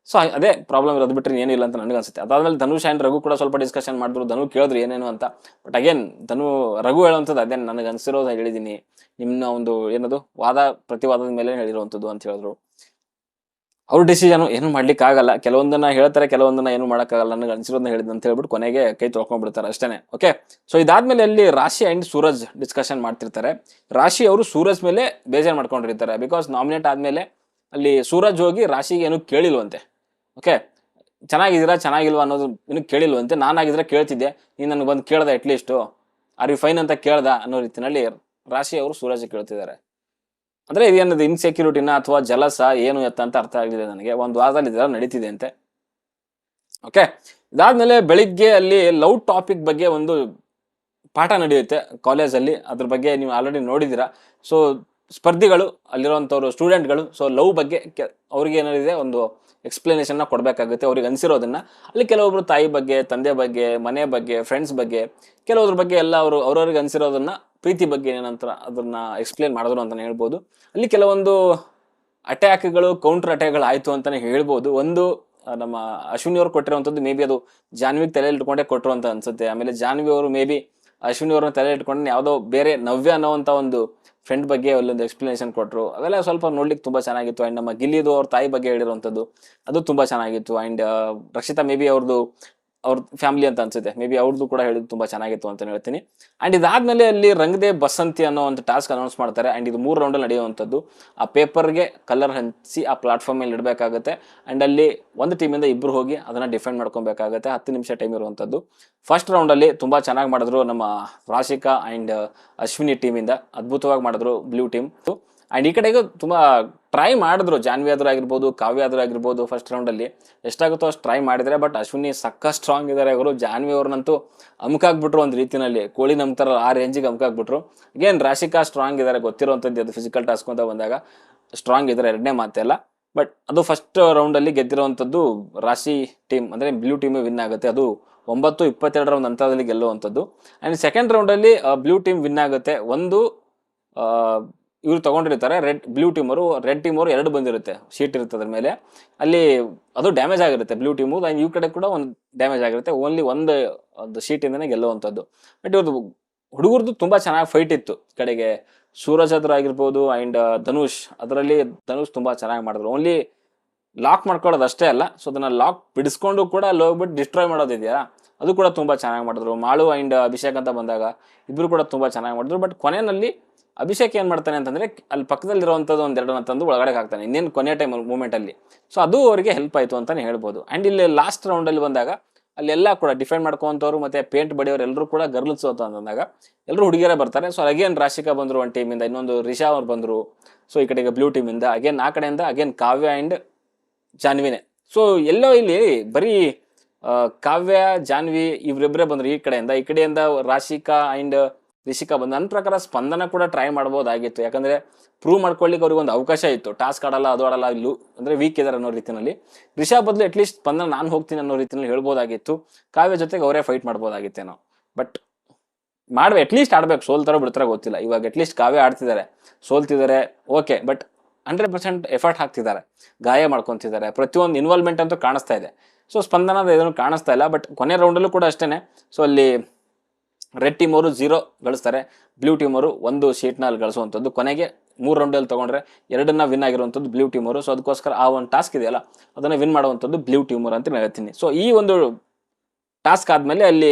ಸೊ ಅದೇ ಪ್ರಾಬ್ಲಮ್ ಇರೋದು ಬಿಟ್ಟರೆ ಏನಿಲ್ಲ ಅಂತ ನನಗೆ ಅನ್ಸುತ್ತೆ. ಅದಾದ್ಮೇಲೆ ಧನುಷ್ ಆ್ಯಂಡ್ ರಘು ಕೂಡ ಸ್ವಲ್ಪ ಡಿಸ್ಕಷನ್ ಮಾಡಿದ್ರು. ಧನು ಕೇಳಿದ್ರು ಏನೇನು ಅಂತ. ಬಟ್ ಅಗೇನ್ ಧನು, ರಘು ಹೇಳುವಂಥದ್ದು ಅದೇ ನನಗೆ ಅನ್ಸಿರೋದು ಹೇಳಿದ್ದೀನಿ ನಿಮ್ಮ ಒಂದು ಏನದು? ವಾದ, ಪ್ರತಿವಾದದ ಮೇಲೆ ಹೇಳಿರುವಂಥದ್ದು ಅಂತ ಹೇಳಿದ್ರು. ಅವ್ರ ಡಿಸಿಷನ್ ಏನು ಮಾಡ್ಲಿಕ್ಕೆ ಆಗಲ್ಲ. ಕೆಲವೊಂದನ್ನ ಹೇಳ್ತಾರೆ, ಕೆಲವೊಂದನ್ನ ಏನು ಮಾಡೋಕ್ಕಾಗಲ್ಲ ನನಗೆ ಅನಿಸಿರೋದನ್ನ ಹೇಳಿದ್ ಅಂತ ಹೇಳ್ಬಿಟ್ಟು ಕೊನೆಗೆ ಕೈ ತೊಳ್ಕೊಂಡ್ಬಿಡ್ತಾರೆ ಅಷ್ಟೇನೆ. ಓಕೆ ಸೊ ಇದಾದ್ಮೇಲೆ ಅಲ್ಲಿ ರಾಶಿ ಅಂಡ್ ಸೂರಜ್ ಡಿಸ್ಕಷನ್ ಮಾಡ್ತಿರ್ತಾರೆ. ರಾಶಿ ಅವರು ಸೂರಜ್ ಮೇಲೆ ಬೇಜಾರು ಮಾಡ್ಕೊಂಡಿರ್ತಾರೆ. ಬಿಕಾಸ್ ನಾಮಿನೇಟ್ ಆದ್ಮೇಲೆ ಅಲ್ಲಿ ಸೂರಜ್ ಹೋಗಿ ರಾಶಿಗೆ ಏನು ಕೇಳಿಲ್ವಂತೆ. ಓಕೆ ಚೆನ್ನಾಗಿದ್ದೀರಾ, ಚೆನ್ನಾಗಿಲ್ವಾ ಅನ್ನೋದು ಏನು ಕೇಳಿಲ್ವಂತೆ. ನಾನಾಗಿದ್ರೆ ಕೇಳ್ತಿದ್ದೆ. ನೀನು ನನಗೆ ಬಂದು ಕೇಳ್ದೆ ಅಟ್ಲೀಸ್ಟು ಆರ್ ಯು ಫೈನ್ ಅಂತ ಕೇಳ್ದ ಅನ್ನೋ ರೀತಿಯಲ್ಲಿ ರಾಶಿ ಅವರು ಸೂರಜ್ ಕೇಳ್ತಿದ್ದಾರೆ. ಅಂದ್ರೆ ಇದೇನದು ಇನ್ಸೆಕ್ಯೂರಿಟಿನ ಅಥವಾ ಜಲಸ ಏನು ಎತ್ತ ಅಂತ ಅರ್ಥ ಆಗಲಿದೆ ನನಗೆ. ಒಂದು ವಾರದಲ್ಲಿ ಇದೆಲ್ಲ ನಡೀತಿದೆ ಅಂತೆ. ಓಕೆ ಇದಾದ್ಮೇಲೆ ಬೆಳಿಗ್ಗೆ ಅಲ್ಲಿ ಲವ್ ಟಾಪಿಕ್ ಬಗ್ಗೆ ಒಂದು ಪಾಠ ನಡೆಯುತ್ತೆ ಕಾಲೇಜಲ್ಲಿ ಅದ್ರ ಬಗ್ಗೆ ನೀವು ಆಲ್ರೆಡಿ ನೋಡಿದ್ದೀರಾ. ಸೊ ಸ್ಪರ್ಧಿಗಳು, ಅಲ್ಲಿರುವಂಥವ್ರು ಸ್ಟೂಡೆಂಟ್ಗಳು ಸೊ ಲವ್ ಬಗ್ಗೆ ಅವ್ರಿಗೆ ಏನಿದೆ ಒಂದು ಎಕ್ಸ್ಪ್ಲನೇಷನ್ನ ಕೊಡಬೇಕಾಗುತ್ತೆ, ಅವ್ರಿಗೆ ಅನ್ಸಿರೋದನ್ನ. ಅಲ್ಲಿ ಕೆಲವೊಬ್ರು ತಾಯಿ ಬಗ್ಗೆ, ತಂದೆ ಬಗ್ಗೆ, ಮನೆ ಬಗ್ಗೆ, ಫ್ರೆಂಡ್ಸ್ ಬಗ್ಗೆ ಕೆಲವ್ರ ಬಗ್ಗೆ ಎಲ್ಲ ಅವರು, ಅವ್ರವ್ರಿಗೆ ಅನ್ಸಿರೋದನ್ನ ಪ್ರೀತಿ ಬಗ್ಗೆ ಏನಂತ ಅದನ್ನ ಎಕ್ಸ್ಪ್ಲೇನ್ ಮಾಡಿದ್ರು ಅಂತಲೇ ಹೇಳ್ಬೋದು. ಅಲ್ಲಿ ಕೆಲವೊಂದು ಅಟ್ಯಾಕ್ಗಳು ಕೌಂಟರ್ ಅಟ್ಯಾಕ್ಗಳು ಆಯಿತು ಅಂತಾನೆ ಹೇಳ್ಬೋದು. ಒಂದು ನಮ್ಮ ಅಶ್ವಿನಿ ಅವರು ಕೊಟ್ಟಿರುವಂಥದ್ದು ಮೇ ಬಿ ಅದು ಜಾನ್ವಿಗೆ ತಲೆ ಇಟ್ಕೊಂಡೇ ಕೊಟ್ಟರು ಅಂತ ಅನ್ಸುತ್ತೆ. ಆಮೇಲೆ ಜಾನ್ವಿ ಅವರು ಮೇ ಬಿ ಅಶ್ವಿನಿ ಅವ್ರನ್ನ ತಲೆ ಇಟ್ಕೊಂಡು ಯಾವುದೋ ಬೇರೆ ನವ್ಯ ಅನ್ನೋವಂಥ ಒಂದು ಫ್ರೆಂಡ್ ಬಗ್ಗೆ ಅಲ್ಲೊಂದು ಎಕ್ಸ್ಪ್ಲನೇಷನ್ ಕೊಟ್ಟರು ಅವೆಲ್ಲ ಸ್ವಲ್ಪ ನೋಡ್ಲಿಕ್ಕೆ ತುಂಬಾ ಚೆನ್ನಾಗಿತ್ತು. ಆ್ಯಂಡ್ ನಮ್ಮ ಗಿಲ್ಲಿದು ಅವ್ರ ತಾಯಿ ಬಗ್ಗೆ ಹೇಳಿರುವಂಥದ್ದು, ಅದು ತುಂಬಾ ಚೆನ್ನಾಗಿತ್ತು. ಆ್ಯಂಡ್ ರಕ್ಷಿತಾ ಮೇ ಬಿ ಅವ್ರದ್ದು ಅವ್ರ ಫ್ಯಾಮಿಲಿ ಅಂತ ಅನ್ಸುತ್ತೆ. ಮೇ ಬಿ ಅವ್ರದ್ದು ಕೂಡ ಹೇಳಿದ್ದು ತುಂಬಾ ಚೆನ್ನಾಗಿತ್ತು ಅಂತ ಹೇಳ್ತೀನಿ. ಅಂಡ್ ಇದಾದ್ಮೇಲೆ ಅಲ್ಲಿ ರಂಗದೆ ಬಸಂತಿ ಅನ್ನೋ ಒಂದು ಟಾಸ್ಕ್ ಅನೌನ್ಸ್ ಮಾಡ್ತಾರೆ. ಅಂಡ್ ಇದು ಮೂರು ರೌಂಡಲ್ಲಿ ನಡೆಯುವಂಥದ್ದು. ಆ ಪೇಪರ್ಗೆ ಕಲರ್ ಹಂಚಿ ಆ ಪ್ಲಾಟ್ಫಾರ್ಮ್ ಮೇಲೆ ಇಡಬೇಕಾಗುತ್ತೆ. ಅಂಡ್ ಅಲ್ಲಿ ಒಂದು ಟೀಮಿಂದ ಇಬ್ರು ಹೋಗಿ ಅದನ್ನ ಡಿಫೆಂಡ್ ಮಾಡ್ಕೊಬೇಕಾಗುತ್ತೆ. ಹತ್ತು ನಿಮಿಷ ಟೈಮ್ ಇರುವಂಥದ್ದು. ಫಸ್ಟ್ ರೌಂಡಲ್ಲಿ ತುಂಬಾ ಚೆನ್ನಾಗಿ ಮಾಡಿದ್ರು ನಮ್ಮ ರಾಶಿಕಾ ಅಂಡ್ ಅಶ್ವಿನಿ ಟೀಮಿಂದ ಅದ್ಭುತವಾಗಿ ಮಾಡಿದ್ರು ಬ್ಲೂ ಟೀಮ್ ಅಂಡ್ ಈ ಕಡೆಗೂ ತುಂಬ ಟ್ರೈ ಮಾಡಿದ್ರು. ಜಾನ್ವಿ ಆದರೂ ಆಗಿರ್ಬೋದು, ಕಾವ್ಯ ಆದರೂ ಆಗಿರ್ಬೋದು ಫಸ್ಟ್ ರೌಂಡಲ್ಲಿ ಎಷ್ಟಾಗುತ್ತೋ ಅಷ್ಟು ಟ್ರೈ ಮಾಡಿದರೆ ಬಟ್ ಅಶ್ವಿನಿ ಸಕ್ಕ ಸ್ಟ್ರಾಂಗ್ ಇದ್ದಾರೆ ಅವರು. ಜಾನ್ವಿ ಅವ್ರನ್ನಂತೂ ಅಮ್ಕಾಕ್ಬಿಟ್ರು ಒಂದು ರೀತಿಯಲ್ಲಿ ಕೋಳಿ ನಂಬ್ತಾರ ಆ ರೇಂಜಿಗೆ ಅಮ್ಕಾಕ್ಬಿಟ್ರು ಅಗೇನ್ ರಾಶಿಕಾ ಸ್ಟ್ರಾಂಗ್ ಇದ್ದಾರೆ ಗೊತ್ತಿರೋವಂಥದ್ದು ಅದು ಫಿಸಿಕಲ್ ಟಾಸ್ಕ್ ಅಂತ ಬಂದಾಗ. ಸ್ಟ್ರಾಂಗ್ ಇದ್ದಾರೆ ಎರಡನೇ ಮಾತೆಲ್ಲ ಬಟ್ ಅದು ಫಸ್ಟ್ ರೌಂಡಲ್ಲಿ ಗೆದ್ದಿರುವಂಥದ್ದು ರಾಶಿ ಟೀಮ್ ಅಂದರೆ ಬ್ಲೂ ಟೀಮ್ ವಿನ್ ಆಗುತ್ತೆ. ಅದು ಒಂಬತ್ತು, ಇಪ್ಪತ್ತೆರಡರ ಒಂದು ಹಂತದಲ್ಲಿ ಗೆಲ್ಲುವಂಥದ್ದು. ಆ್ಯಂಡ್ ಸೆಕೆಂಡ್ ರೌಂಡಲ್ಲಿ ಬ್ಲೂ ಟೀಮ್ ವಿನ್ ಆಗುತ್ತೆ. ಒಂದು ಇವ್ರು ತೊಗೊಂಡಿರ್ತಾರೆ, ರೆಡ್ ಬ್ಲೂ ಟೀಮರು ರೆಡ್ ಟೀಮರು ಎರಡು ಬಂದಿರುತ್ತೆ ಶೀಟ್ ಇರುತ್ತೆ ಅದ್ರ ಮೇಲೆ. ಅಲ್ಲಿ ಅದು ಡ್ಯಾಮೇಜ್ ಆಗಿರುತ್ತೆ ಬ್ಲೂ ಟೀಮು ಯು ಕಡೆ ಕೂಡ ಒಂದು ಡ್ಯಾಮೇಜ್ ಆಗಿರುತ್ತೆ ಓನ್ಲಿ ಒಂದು ಒಂದು ಶೀಟಿಂದನೇ ಗೆಲ್ಲುವಂಥದ್ದು. ಬಟ್ ಇವ್ರದ್ದು ಹುಡುಗರದ್ದು ತುಂಬ ಚೆನ್ನಾಗಿ ಫೈಟ್ ಇತ್ತು. ಕಡೆಗೆ ಸೂರಜ್ ಹತ್ರ ಆಗಿರ್ಬೋದು ಆ್ಯಂಡ್ ಧನುಷ್, ಅದರಲ್ಲಿ ಧನುಷ್ ತುಂಬ ಚೆನ್ನಾಗಿ ಮಾಡಿದ್ರು. ಓನ್ಲಿ ಲಾಕ್ ಮಾಡ್ಕೊಳ್ಳೋದು ಅಷ್ಟೇ ಅಲ್ಲ ಸೊ ಅದನ್ನು ಲಾಕ್ ಬಿಡಿಸ್ಕೊಂಡು ಕೂಡ ಅಲ್ಲಿ ಹೋಗ್ಬಿಟ್ಟು ಡಿಸ್ಟ್ರಾಯ್ ಮಾಡೋದಿದೆಯಾ ಅದು ಕೂಡ ತುಂಬ ಚೆನ್ನಾಗಿ ಮಾಡಿದ್ರು. ಮಾಳು ಆ್ಯಂಡ್ ಅಭಿಷೇಕ್ ಅಂತ ಬಂದಾಗ ಇಬ್ಬರು ಕೂಡ ತುಂಬ ಚೆನ್ನಾಗಿ ಮಾಡಿದ್ರು. ಬಟ್ ಕೊನೆಯಲ್ಲಿ ಅಭಿಷೇಕ್ ಏನು ಮಾಡ್ತಾನೆ ಅಂತಂದ್ರೆ ಅಲ್ಲಿ ಪಕ್ಕದಲ್ಲಿರುವಂಥದ್ದು ಒಂದೆರಡನ್ನ ತಂದು ಒಳಗಡೆ ಹಾಕ್ತಾನೆ. ಇನ್ನೇನು ಕೊನೆ ಟೈಮ್ ಮೂಮೆಂಟಲ್ಲಿ ಸೊ ಅದು ಅವರಿಗೆ ಹೆಲ್ಪ್ ಆಯಿತು ಅಂತಲೇ ಹೇಳ್ಬೋದು. ಆ್ಯಂಡ್ ಇಲ್ಲಿ ಲಾಸ್ಟ್ ರೌಂಡಲ್ಲಿ ಬಂದಾಗ, ಅಲ್ಲೆಲ್ಲ ಕೂಡ ಡಿಫೆಂಡ್ ಮಾಡ್ಕೊಂತವ್ರು ಮತ್ತೆ ಪೇಂಟ್ ಬಡಿಯೋರು ಎಲ್ಲರೂ ಕೂಡ ಗರ್ಲ್ಸ್ ಅಂತ ಅಂದಾಗ ಎಲ್ಲರೂ ಹುಡುಗಿಯರೇ ಬರ್ತಾರೆ. ಸೊ ಅಗೇನ್ ರಾಶಿಕಾ ಬಂದರು ಒಂದು ಟೀಮಿಂದ ಇನ್ನೊಂದು ರಿಷಾ ಅವ್ರು ಬಂದರು. ಸೊ ಈ ಕಡೆಗೆ ಬ್ಲೂ ಟೀಮಿಂದ ಅಗೇನ್ ಆ ಕಡೆಯಿಂದ ಅಗೇನ್ ಕಾವ್ಯ ಆ್ಯಂಡ್ ಜಾನ್ವಿನೇ. ಸೊ ಎಲ್ಲೋ ಇಲ್ಲಿ ಬರೀ ಕಾವ್ಯ, ಜಾನ್ವಿ ಇವರಿಬ್ಬರೇ ಬಂದರು ಈ ಕಡೆಯಿಂದ. ಈ ಕಡೆಯಿಂದ ರಾಶಿಕಾ ಆ್ಯಂಡ್ ರಿಷಿಕಾ ಬಂದು ನನ್ನ ಪ್ರಕಾರ ಸ್ಪಂದನ ಕೂಡ ಟ್ರೈ ಮಾಡ್ಬೋದಾಗಿತ್ತು. ಯಾಕಂದರೆ ಪ್ರೂವ್ ಮಾಡ್ಕೊಳ್ಳಿಕ್ಕೆ ಅವ್ರಿಗೆ ಒಂದು ಅವಕಾಶ ಇತ್ತು. ಟಾಸ್ಕ್ ಆಡಲ್ಲ, ಅದು ಆಡಲ್ಲ ಇಲ್ಲೂ ಅಂದರೆ ವೀಕ್ ಇದ್ದಾರೆ ಅನ್ನೋ ರೀತಿಯಲ್ಲಿ ರಿಷಾ ಬದಲು ಅಟ್ಲೀಸ್ಟ್ ಸ್ಪಂದನ ನಾನು ಹೋಗ್ತೀನಿ ಅನ್ನೋ ರೀತಿಯಲ್ಲಿ ಹೇಳ್ಬೋದಾಗಿತ್ತು. ಕಾವ್ಯ ಜೊತೆಗೆ ಅವರೇ ಫೈಟ್ ಮಾಡ್ಬೋದಾಗಿತ್ತೇನೋ. ಬಟ್ ಮಾಡ್ಬೇಕು ಅಟ್ಲೀಸ್ಟ್ ಆಡ್ಬೇಕು. ಸೋಲ್ತಾರೋ ಬಿಡ್ತಾರೋ ಗೊತ್ತಿಲ್ಲ. ಇವಾಗ ಅಟ್ಲೀಸ್ಟ್ ಕಾವ್ಯ ಆಡ್ತಿದ್ದಾರೆ. ಸೋಲ್ತಿದ್ದಾರೆ okay but hundred percent effort ಹಾಕ್ತಿದ್ದಾರೆ. ಗಾಯ ಮಾಡ್ಕೊತಿದ್ದಾರೆ. ಪ್ರತಿಯೊಂದು ಇನ್ವಾಲ್ವ್ಮೆಂಟ್ ಅಂತೂ ಕಾಣಿಸ್ತಾ ಇದೆ. ಸೊ ಸ್ಪಂದನದ ಇದನ್ನು ಕಾಣಿಸ್ತಾ ಇಲ್ಲ. ಬಟ್ ಕೊನೆ ರೌಂಡಲ್ಲೂ ಕೂಡ ಅಷ್ಟೇ ಸೊ ಅಲ್ಲಿ ರೆಡ್ ಟೀಮ್ ಅವರು ಝೀರೋ ಗಳಿಸ್ತಾರೆ. ಬ್ಲೂ ಟೀಮ್ ಅವರು ಒಂದು ಶೀಟ್ನಲ್ಲಿ ಗಳಿಸುವಂಥದ್ದು ಕೊನೆಗೆ ಮೂರು ರೌಂಡಲ್ಲಿ ತೊಗೊಂಡ್ರೆ ಎರಡನ್ನ ವಿನ್ ಆಗಿರುವಂಥದ್ದು ಬ್ಲೂ ಅವರು. ಸೊ ಅದಕ್ಕೋಸ್ಕರ ಆ ಒಂದು ಟಾಸ್ಕ್ ಇದೆಯಲ್ಲ, ಅದನ್ನು ವಿನ್ ಮಾಡುವಂಥದ್ದು ಬ್ಲೂ ಟೀಮ್ ಅವರು ಅಂತ ಹೇಳ್ತೀನಿ. ಸೊ ಈ ಒಂದು ಟಾಸ್ಕ್ ಆದಮೇಲೆ ಅಲ್ಲಿ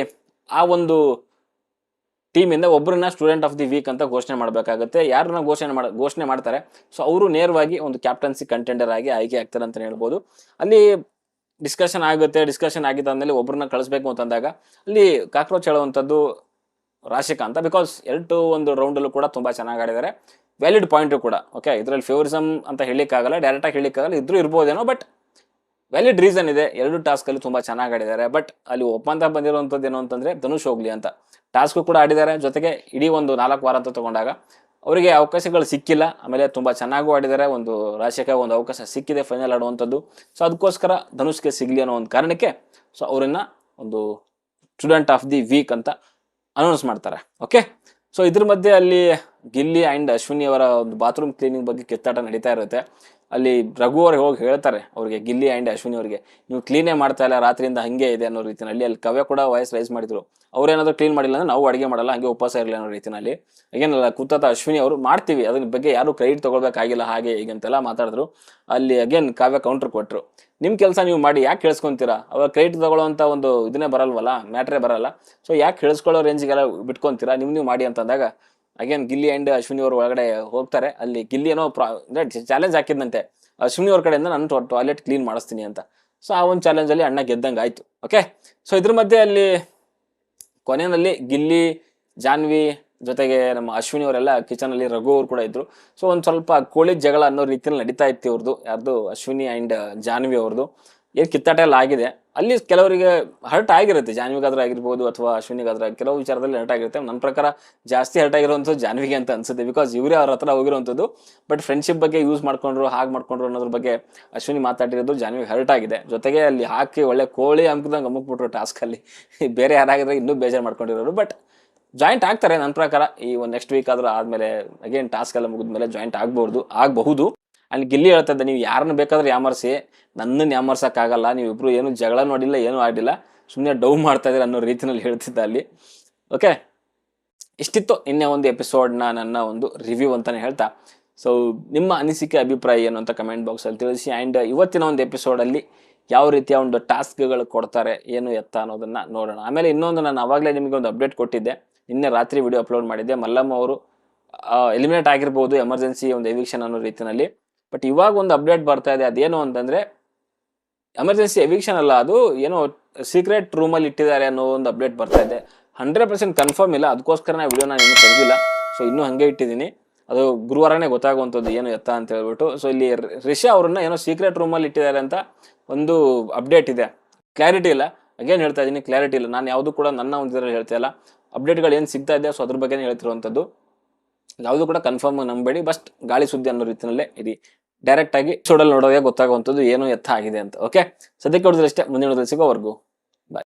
ಆ ಒಂದು ಟೀಮಿಂದ ಒಬ್ಬರನ್ನ ಸ್ಟೂಡೆಂಟ್ ಆಫ್ ದಿ ವೀಕ್ ಅಂತ ಘೋಷಣೆ ಮಾಡಬೇಕಾಗುತ್ತೆ. ಯಾರನ್ನ ಘೋಷಣೆ ಮಾಡ, ಘೋಷಣೆ ಮಾಡ್ತಾರೆ? ಸೊ ಅವರು ನೇರವಾಗಿ ಒಂದು ಕ್ಯಾಪ್ಟನ್ಸಿ ಕಂಟೆಂಡರ್ ಆಗಿ ಆಯ್ಕೆ ಆಗ್ತಾರೆ ಅಂತ ಹೇಳ್ಬೋದು. ಅಲ್ಲಿ ಡಿಸ್ಕಷನ್ ಆಗುತ್ತೆ. ಡಿಸ್ಕಷನ್ ಆಗಿದ್ದಾದ್ಮೇಲೆ ಒಬ್ಬರನ್ನ ಕಳಿಸ್ಬೇಕು ಅಂತಂದಾಗ ಅಲ್ಲಿ ಕಾಕ್ರೋಚ್ ಹೇಳುವಂಥದ್ದು ರಾಶಿಕಾ ಅಂತ ಬಿಕಾಸ್ ಎರಡು ಒಂದು ರೌಂಡಲ್ಲೂ ಕೂಡ ತುಂಬ ಚೆನ್ನಾಗಿ ಆಡಿದ್ದಾರೆ. ವ್ಯಾಲಿಡ್ ಪಾಯಿಂಟು ಕೂಡ ಓಕೆ ಇದರಲ್ಲಿ ಫೇವರಿಸಮ್ ಅಂತ ಹೇಳಿಕ್ಕಾಗಲ್ಲ ಡೈರೆಕ್ಟಾಗಿ ಹೇಳಿಕ್ಕಾಗಲ್ಲ ಇದ್ರೂ ಇರ್ಬೋದೇನೋ ಬಟ್ ವ್ಯಾಲಿಡ್ ರೀಸನ್ ಇದೆ. ಎರಡು ಟಾಸ್ಕಲ್ಲಿ ತುಂಬ ಚೆನ್ನಾಗಿ ಆಡಿದ್ದಾರೆ ಬಟ್ ಅಲ್ಲಿ ಒಪ್ಪಂದ ಬಂದಿರುವಂಥದ್ದು ಏನು ಅಂತಂದರೆ ಧನುಷ್ ಹೋಗ್ಲಿ ಅಂತ. ಟಾಸ್ಕು ಕೂಡ ಆಡಿದ್ದಾರೆ, ಜೊತೆಗೆ ಇಡೀ ಒಂದು ನಾಲ್ಕು ವಾರ ಅಂತ ತಗೊಂಡಾಗ ಅವರಿಗೆ ಅವಕಾಶಗಳು ಸಿಕ್ಕಿಲ್ಲ, ಆಮೇಲೆ ತುಂಬ ಚೆನ್ನಾಗೂ ಆಡಿದ್ದಾರೆ, ಒಂದು ರಾಶಿಕ ಒಂದು ಅವಕಾಶ ಸಿಕ್ಕಿದೆ ಫೈನಲ್ ಆಡುವಂಥದ್ದು. ಸೊ ಅದಕ್ಕೋಸ್ಕರ ಧನುಷ್ಗೆ ಸಿಗಲಿ ಅನ್ನೋ ಒಂದು ಕಾರಣಕ್ಕೆ ಸೊ ಅವರನ್ನು ಒಂದು ಸ್ಟೂಡೆಂಟ್ ಆಫ್ ದಿ ವೀಕ್ ಅಂತ ಅನೌನ್ಸ್ ಮಾಡ್ತಾರೆ ಓಕೆ ಸೊ ಇದ್ರ ಮಧ್ಯೆ ಅಲ್ಲಿ ಗಿಲ್ಲಿ ಆ್ಯಂಡ್ ಅಶ್ವಿನಿ ಅವರ ಒಂದು ಬಾತ್ರೂಮ್ ಕ್ಲೀನಿಂಗ್ ಬಗ್ಗೆ ಕಿತ್ತಾಟ ನಡೀತಾ ಇರುತ್ತೆ. ಅಲ್ಲಿ ರಘು ಅವ್ರಿಗೆ ಹೋಗಿ ಹೇಳ್ತಾರೆ ಅವ್ರಿಗೆ, ಗಿಲ್ಲಿ ಆ್ಯಂಡ್ ಅಶ್ವಿನಿ ಅವರಿಗೆ, ನೀವು ಕ್ಲೀನೇ ಮಾಡ್ತಾ ಇಲ್ಲ, ರಾತ್ರಿಯಿಂದ ಹಂಗೆ ಇದೆ ಅನ್ನೋ ರೀತಿಯಲ್ಲಿ ಅಲ್ಲಿ ಕವ್ಯ ಕೂಡ ವಾಯ್ಸ್ ರೈಸ್ ಮಾಡಿದ್ರು. ಅವ್ರೇನಾದ್ರು ಕ್ಲೀನ್ ಮಾಡಿಲ್ಲ ಅಂದ್ರೆ ನಾವು ಅಡುಗೆ ಮಾಡಲ್ಲ, ಹಂಗೆ ಉಪವಾಸ ಇರಲಿ ಅನ್ನೋ ರೀತಿಯಲ್ಲಿ ಏನಲ್ಲ ಕುತ್ತಾತ ಅಶ್ವಿನಿ ಅವರು ಮಾಡ್ತೀವಿ ಅದ್ರ ಬಗ್ಗೆ ಯಾರು ಕ್ರೆಡಿಟ್ ತಗೊಳ್ಬೇಕಾಗಿಲ್ಲ, ಹಾಗೆ ಹೀಗೆ ಅಂತೆಲ್ಲ ಮಾತಾಡಿದ್ರು. ಅಲ್ಲಿ ಅಗೇನ್ ಕಾವ್ಯ ಕೌಂಟರ್. ಕೊಟ್ಟರು ನಿಮ್ಮ ಕೆಲಸ ನೀವು ಮಾಡಿ, ಯಾಕೆ ಕೇಳಿಸ್ಕೊಂತೀರಾ ಅವಾಗ ಕ್ರೆಡಿಟ್ ತಗೊಳ್ಳೋಂಥ ಒಂದು ಇದನ್ನೇ ಬರಲ್ವಲ್ಲ ಮ್ಯಾಟ್ರೇ ಬರಲ್ಲ. ಸೊ ಯಾಕೆ ಕೇಳಿಸ್ಕೊಳ್ಳೋ ರೇಂಜಿಗೆಲ್ಲ ಬಿಟ್ಕೊಂತೀರಾ? ನೀವು ನೀವು ಮಾಡಿ ಅಂತಂದಾಗ ಅಗೇನ್ ಗಿಲ್ಲಿ ಆ್ಯಂಡ್ ಅಶ್ವಿನಿ ಅವ್ರ ಒಳಗಡೆ ಹೋಗ್ತಾರೆ. ಅಲ್ಲಿ ಗಿಲ್ಲಿ ಏನೋ ಚಾಲೆಂಜ್ ಹಾಕಿದಂತೆ ಅಶ್ವಿನಿ ಅವ್ರ ಕಡೆಯಿಂದ ನಾನು ಟಾಯ್ಲೆಟ್ ಕ್ಲೀನ್ ಮಾಡಿಸ್ತೀನಿ ಅಂತ. ಸೊ ಆ ಒಂದು ಚಾಲೆಂಜಲ್ಲಿ ಅಣ್ಣ ಗೆದ್ದಂಗೆ ಆಯಿತು. ಓಕೆ ಸೊ ಇದ್ರ ಮಧ್ಯೆ ಅಲ್ಲಿ ಕೊನೆಯಲ್ಲಿ ಗಿಲ್ಲಿ ಜಾನ್ವಿ ಜೊತೆಗೆ ನಮ್ಮ ಅಶ್ವಿನಿ ಅವರೆಲ್ಲ ಕಿಚನಲ್ಲಿ ರಘು ಅವ್ರು ಕೂಡ ಇದ್ರು. ಸೊ ಒಂದು ಸ್ವಲ್ಪ ಕೋಳಿ ಜಗಳ ಅನ್ನೋ ರೀತಿಯಲ್ಲಿ ನಡೀತಾ ಇತ್ತು ಇವ್ರದ್ದು ಯಾರ್ದು? ಅಶ್ವಿನಿ ಆ್ಯಂಡ್ ಜಾನ್ವಿ ಅವ್ರದ್ದು ಏನು ಕಿತ್ತಾಟ ಎಲ್ಲ ಆಗಿದೆ. ಅಲ್ಲಿ ಕೆಲವರಿಗೆ ಹರ್ಟ್ ಆಗಿರುತ್ತೆ. ಜಾನ್ವಿಗಾದ್ರೂ ಆಗಿರ್ಬೋದು ಅಥವಾ ಅಶ್ವಿನಿಗಾದ್ರೂ ಕೆಲವು ವಿಚಾರದಲ್ಲಿ ಹರ್ಟ್ ಆಗಿರುತ್ತೆ. ನನ್ನ ಪ್ರಕಾರ ಜಾಸ್ತಿ ಹರ್ಟ್ ಆಗಿರುವಂಥದ್ದು ಜಾನ್ವಿಗೆ ಅಂತ ಅನ್ಸುತ್ತೆ. ಬಿಕಾಸ್ ಇವರೇ ಅವ್ರ ಹತ್ರ ಹೋಗಿರುವಂಥದ್ದು. ಬಟ್ ಫ್ರೆಂಡ್ಶಿಪ್ ಬಗ್ಗೆ ಯೂಸ್ ಮಾಡ್ಕೊಂಡ್ರು, ಹಾಗೆ ಮಾಡ್ಕೊಂಡ್ರು ಅನ್ನೋದ್ರ ಬಗ್ಗೆ ಅಶ್ವಿನಿ ಮಾತಾಡಿರೋದು ಜಾನ್ವಿಗೆ ಹರ್ಟ್ ಆಗಿದೆ. ಜೊತೆಗೆ ಅಲ್ಲಿ ಹಾಕಿ ಒಳ್ಳೆ ಕೋಳಿ ಅಮ್ಕದಂಗೆ ಅಮ್ಮಕ್ಬಿಟ್ರು ಟಾಸ್ಕಲ್ಲಿ ಬೇರೆ ಯಾರಾಗಿದ್ರೆ ಇನ್ನೂ ಬೇಜಾರು ಮಾಡ್ಕೊಂಡಿರೋರು. ಬಟ್ ಜಾಯಿಂಟ್ ಆಗ್ತಾರೆ ನನ್ನ ಪ್ರಕಾರ. ಈ ಒಂದು ನೆಕ್ಸ್ಟ್ ವೀಕ್ ಆದರೂ ಆದಮೇಲೆ ಅಗೇನ್ ಟಾಸ್ಕ್ ಎಲ್ಲ ಮುಗಿದ್ಮೇಲೆ ಜಾಯಿಂಟ್ ಆಗ್ಬೋದು, ಆಗಬಹುದು. ಅಲ್ಲಿ ಗಿಲ್ಲಿ ಹೇಳ್ತಾ ಇದ್ದೆ ನೀವು ಯಾರನ್ನ ಬೇಕಾದ್ರೆ ಯಾಮರ್ಸಿ, ನನ್ನನ್ನು ಯಾಮರ್ಸೋಕ್ಕಾಗಲ್ಲ ನೀವಿಬ್ಬರು ಏನು ಜಗಳ ನೋಡಿಲ್ಲ, ಏನೂ ಆಡಿಲ್ಲ ಸುಮ್ಮನೆ ಡೌ ಮಾಡ್ತಾ ಇದ್ದೀರ ಅನ್ನೋ ರೀತಿಯಲ್ಲಿ ಹೇಳ್ತಿದ್ದ ಅಲ್ಲಿ. ಓಕೆ ಇಷ್ಟಿತ್ತು ನಿನ್ನೆ ಒಂದು ಎಪಿಸೋಡ್ನ ನನ್ನ ಒಂದು ರಿವ್ಯೂ ಅಂತಲೇ ಹೇಳ್ತಾ. ಸೊ ನಿಮ್ಮ ಅನಿಸಿಕೆ, ಅಭಿಪ್ರಾಯ ಏನು ಅಂತ ಕಮೆಂಟ್ ಬಾಕ್ಸಲ್ಲಿ ತಿಳಿಸಿ ಆ್ಯಂಡ್ ಇವತ್ತಿನ ಒಂದು ಎಪಿಸೋಡಲ್ಲಿ ಯಾವ ರೀತಿಯ ಒಂದು ಟಾಸ್ಕ್ಗಳು ಕೊಡ್ತಾರೆ, ಏನು ಎತ್ತ ಅನ್ನೋದನ್ನು ನೋಡೋಣ. ಆಮೇಲೆ ಇನ್ನೊಂದು ನಾನು ಆವಾಗಲೇ ನಿಮಗೆ ಒಂದು ಅಪ್ಡೇಟ್ ಕೊಟ್ಟಿದ್ದೆ. ನಿನ್ನೆ ರಾತ್ರಿ ವಿಡಿಯೋ ಅಪ್ಲೋಡ್ ಮಾಡಿದ್ದೆ. ಮಲ್ಲಮ್ಮ ಅವರು ಎಲಿಮಿನೇಟ್ ಆಗಿರ್ಬೋದು, ಎಮರ್ಜೆನ್ಸಿ ಒಂದು ಎವಿಕ್ಷನ್ ಅನ್ನೋ ರೀತಿಯಲ್ಲಿ ಬಟ್ ಇವಾಗ ಒಂದು ಅಪ್ಡೇಟ್ ಬರ್ತಾ ಇದೆ. ಅದೇನು ಅಂತಂದರೆ ಎಮರ್ಜೆನ್ಸಿ ಎವಿಕ್ಷನ್ ಅಲ್ಲ, ಅದು ಏನೋ ಸೀಕ್ರೆಟ್ ರೂಮಲ್ಲಿ ಇಟ್ಟಿದ್ದಾರೆ ಅನ್ನೋ ಒಂದು ಅಪ್ಡೇಟ್ ಬರ್ತಾ ಇದೆ. ಹಂಡ್ರೆಡ್ ಪರ್ಸೆಂಟ್ ಕನ್ಫರ್ಮ್ ಇಲ್ಲ. ಅದಕ್ಕೋಸ್ಕರ ನಾನು ವಿಡಿಯೋ ನಾನು ಇನ್ನೂ ತೆಗೆದಿಲ್ಲ. ಸೊ ಇನ್ನೂ ಹಾಗೆ ಇಟ್ಟಿದ್ದೀನಿ. ಅದು ಗುರುವಾರನೇ ಗೊತ್ತಾಗುವಂಥದ್ದು ಏನು ಎತ್ತ ಅಂತ ಹೇಳ್ಬಿಟ್ಟು. ಸೊ ಇಲ್ಲಿ ರಿಷಾ ಅವ್ರನ್ನ ಏನೋ ಸೀಕ್ರೆಟ್ ರೂಮಲ್ಲಿ ಇಟ್ಟಿದ್ದಾರೆ ಅಂತ ಒಂದು ಅಪ್ಡೇಟ್ ಇದೆ. ಕ್ಲಾರಿಟಿ ಇಲ್ಲ. ಅಗೇನ್ ಹೇಳ್ತಾ ಇದ್ದೀನಿ ಕ್ಲಾರಿಟಿ ಇಲ್ಲ. ನಾನು ಯಾವುದು ಕೂಡ ನನ್ನ ಒಂದು ಇದರಲ್ಲಿ ಹೇಳ್ತಾ ಇಲ್ಲ. ಅಪ್ಡೇಟ್ಗಳು ಏನು ಸಿಗ್ತಾ ಇದೆ ಸೊ ಅದ್ರ ಬಗ್ಗೆನೇ ಹೇಳ್ತಿರುವಂಥದ್ದು. ಯಾವುದು ಕೂಡ ಕನ್ಫರ್ಮ್ ನಂಬೇಡಿ ಬಸ್ಟ್ ಗಾಳಿ ಸುದ್ದಿ ಅನ್ನೋ ರೀತಿಯಲ್ಲೇ ಇರಿ. ಡೈರೆಕ್ಟ್ ಆಗಿ ಸೋಡಲ್ ನೋಡೋದೇ ಗೊತ್ತಾಗುವಂಥದ್ದು ಏನು ಎತ್ತ ಆಗಿದೆ ಅಂತ ಓಕೆ ಸದ್ಯಕ್ಕೆ ನೋಡಿದ್ರೆ ಅಷ್ಟೇ ಮುಂದಿನ ಸಿಗೋವರೆಗೂ.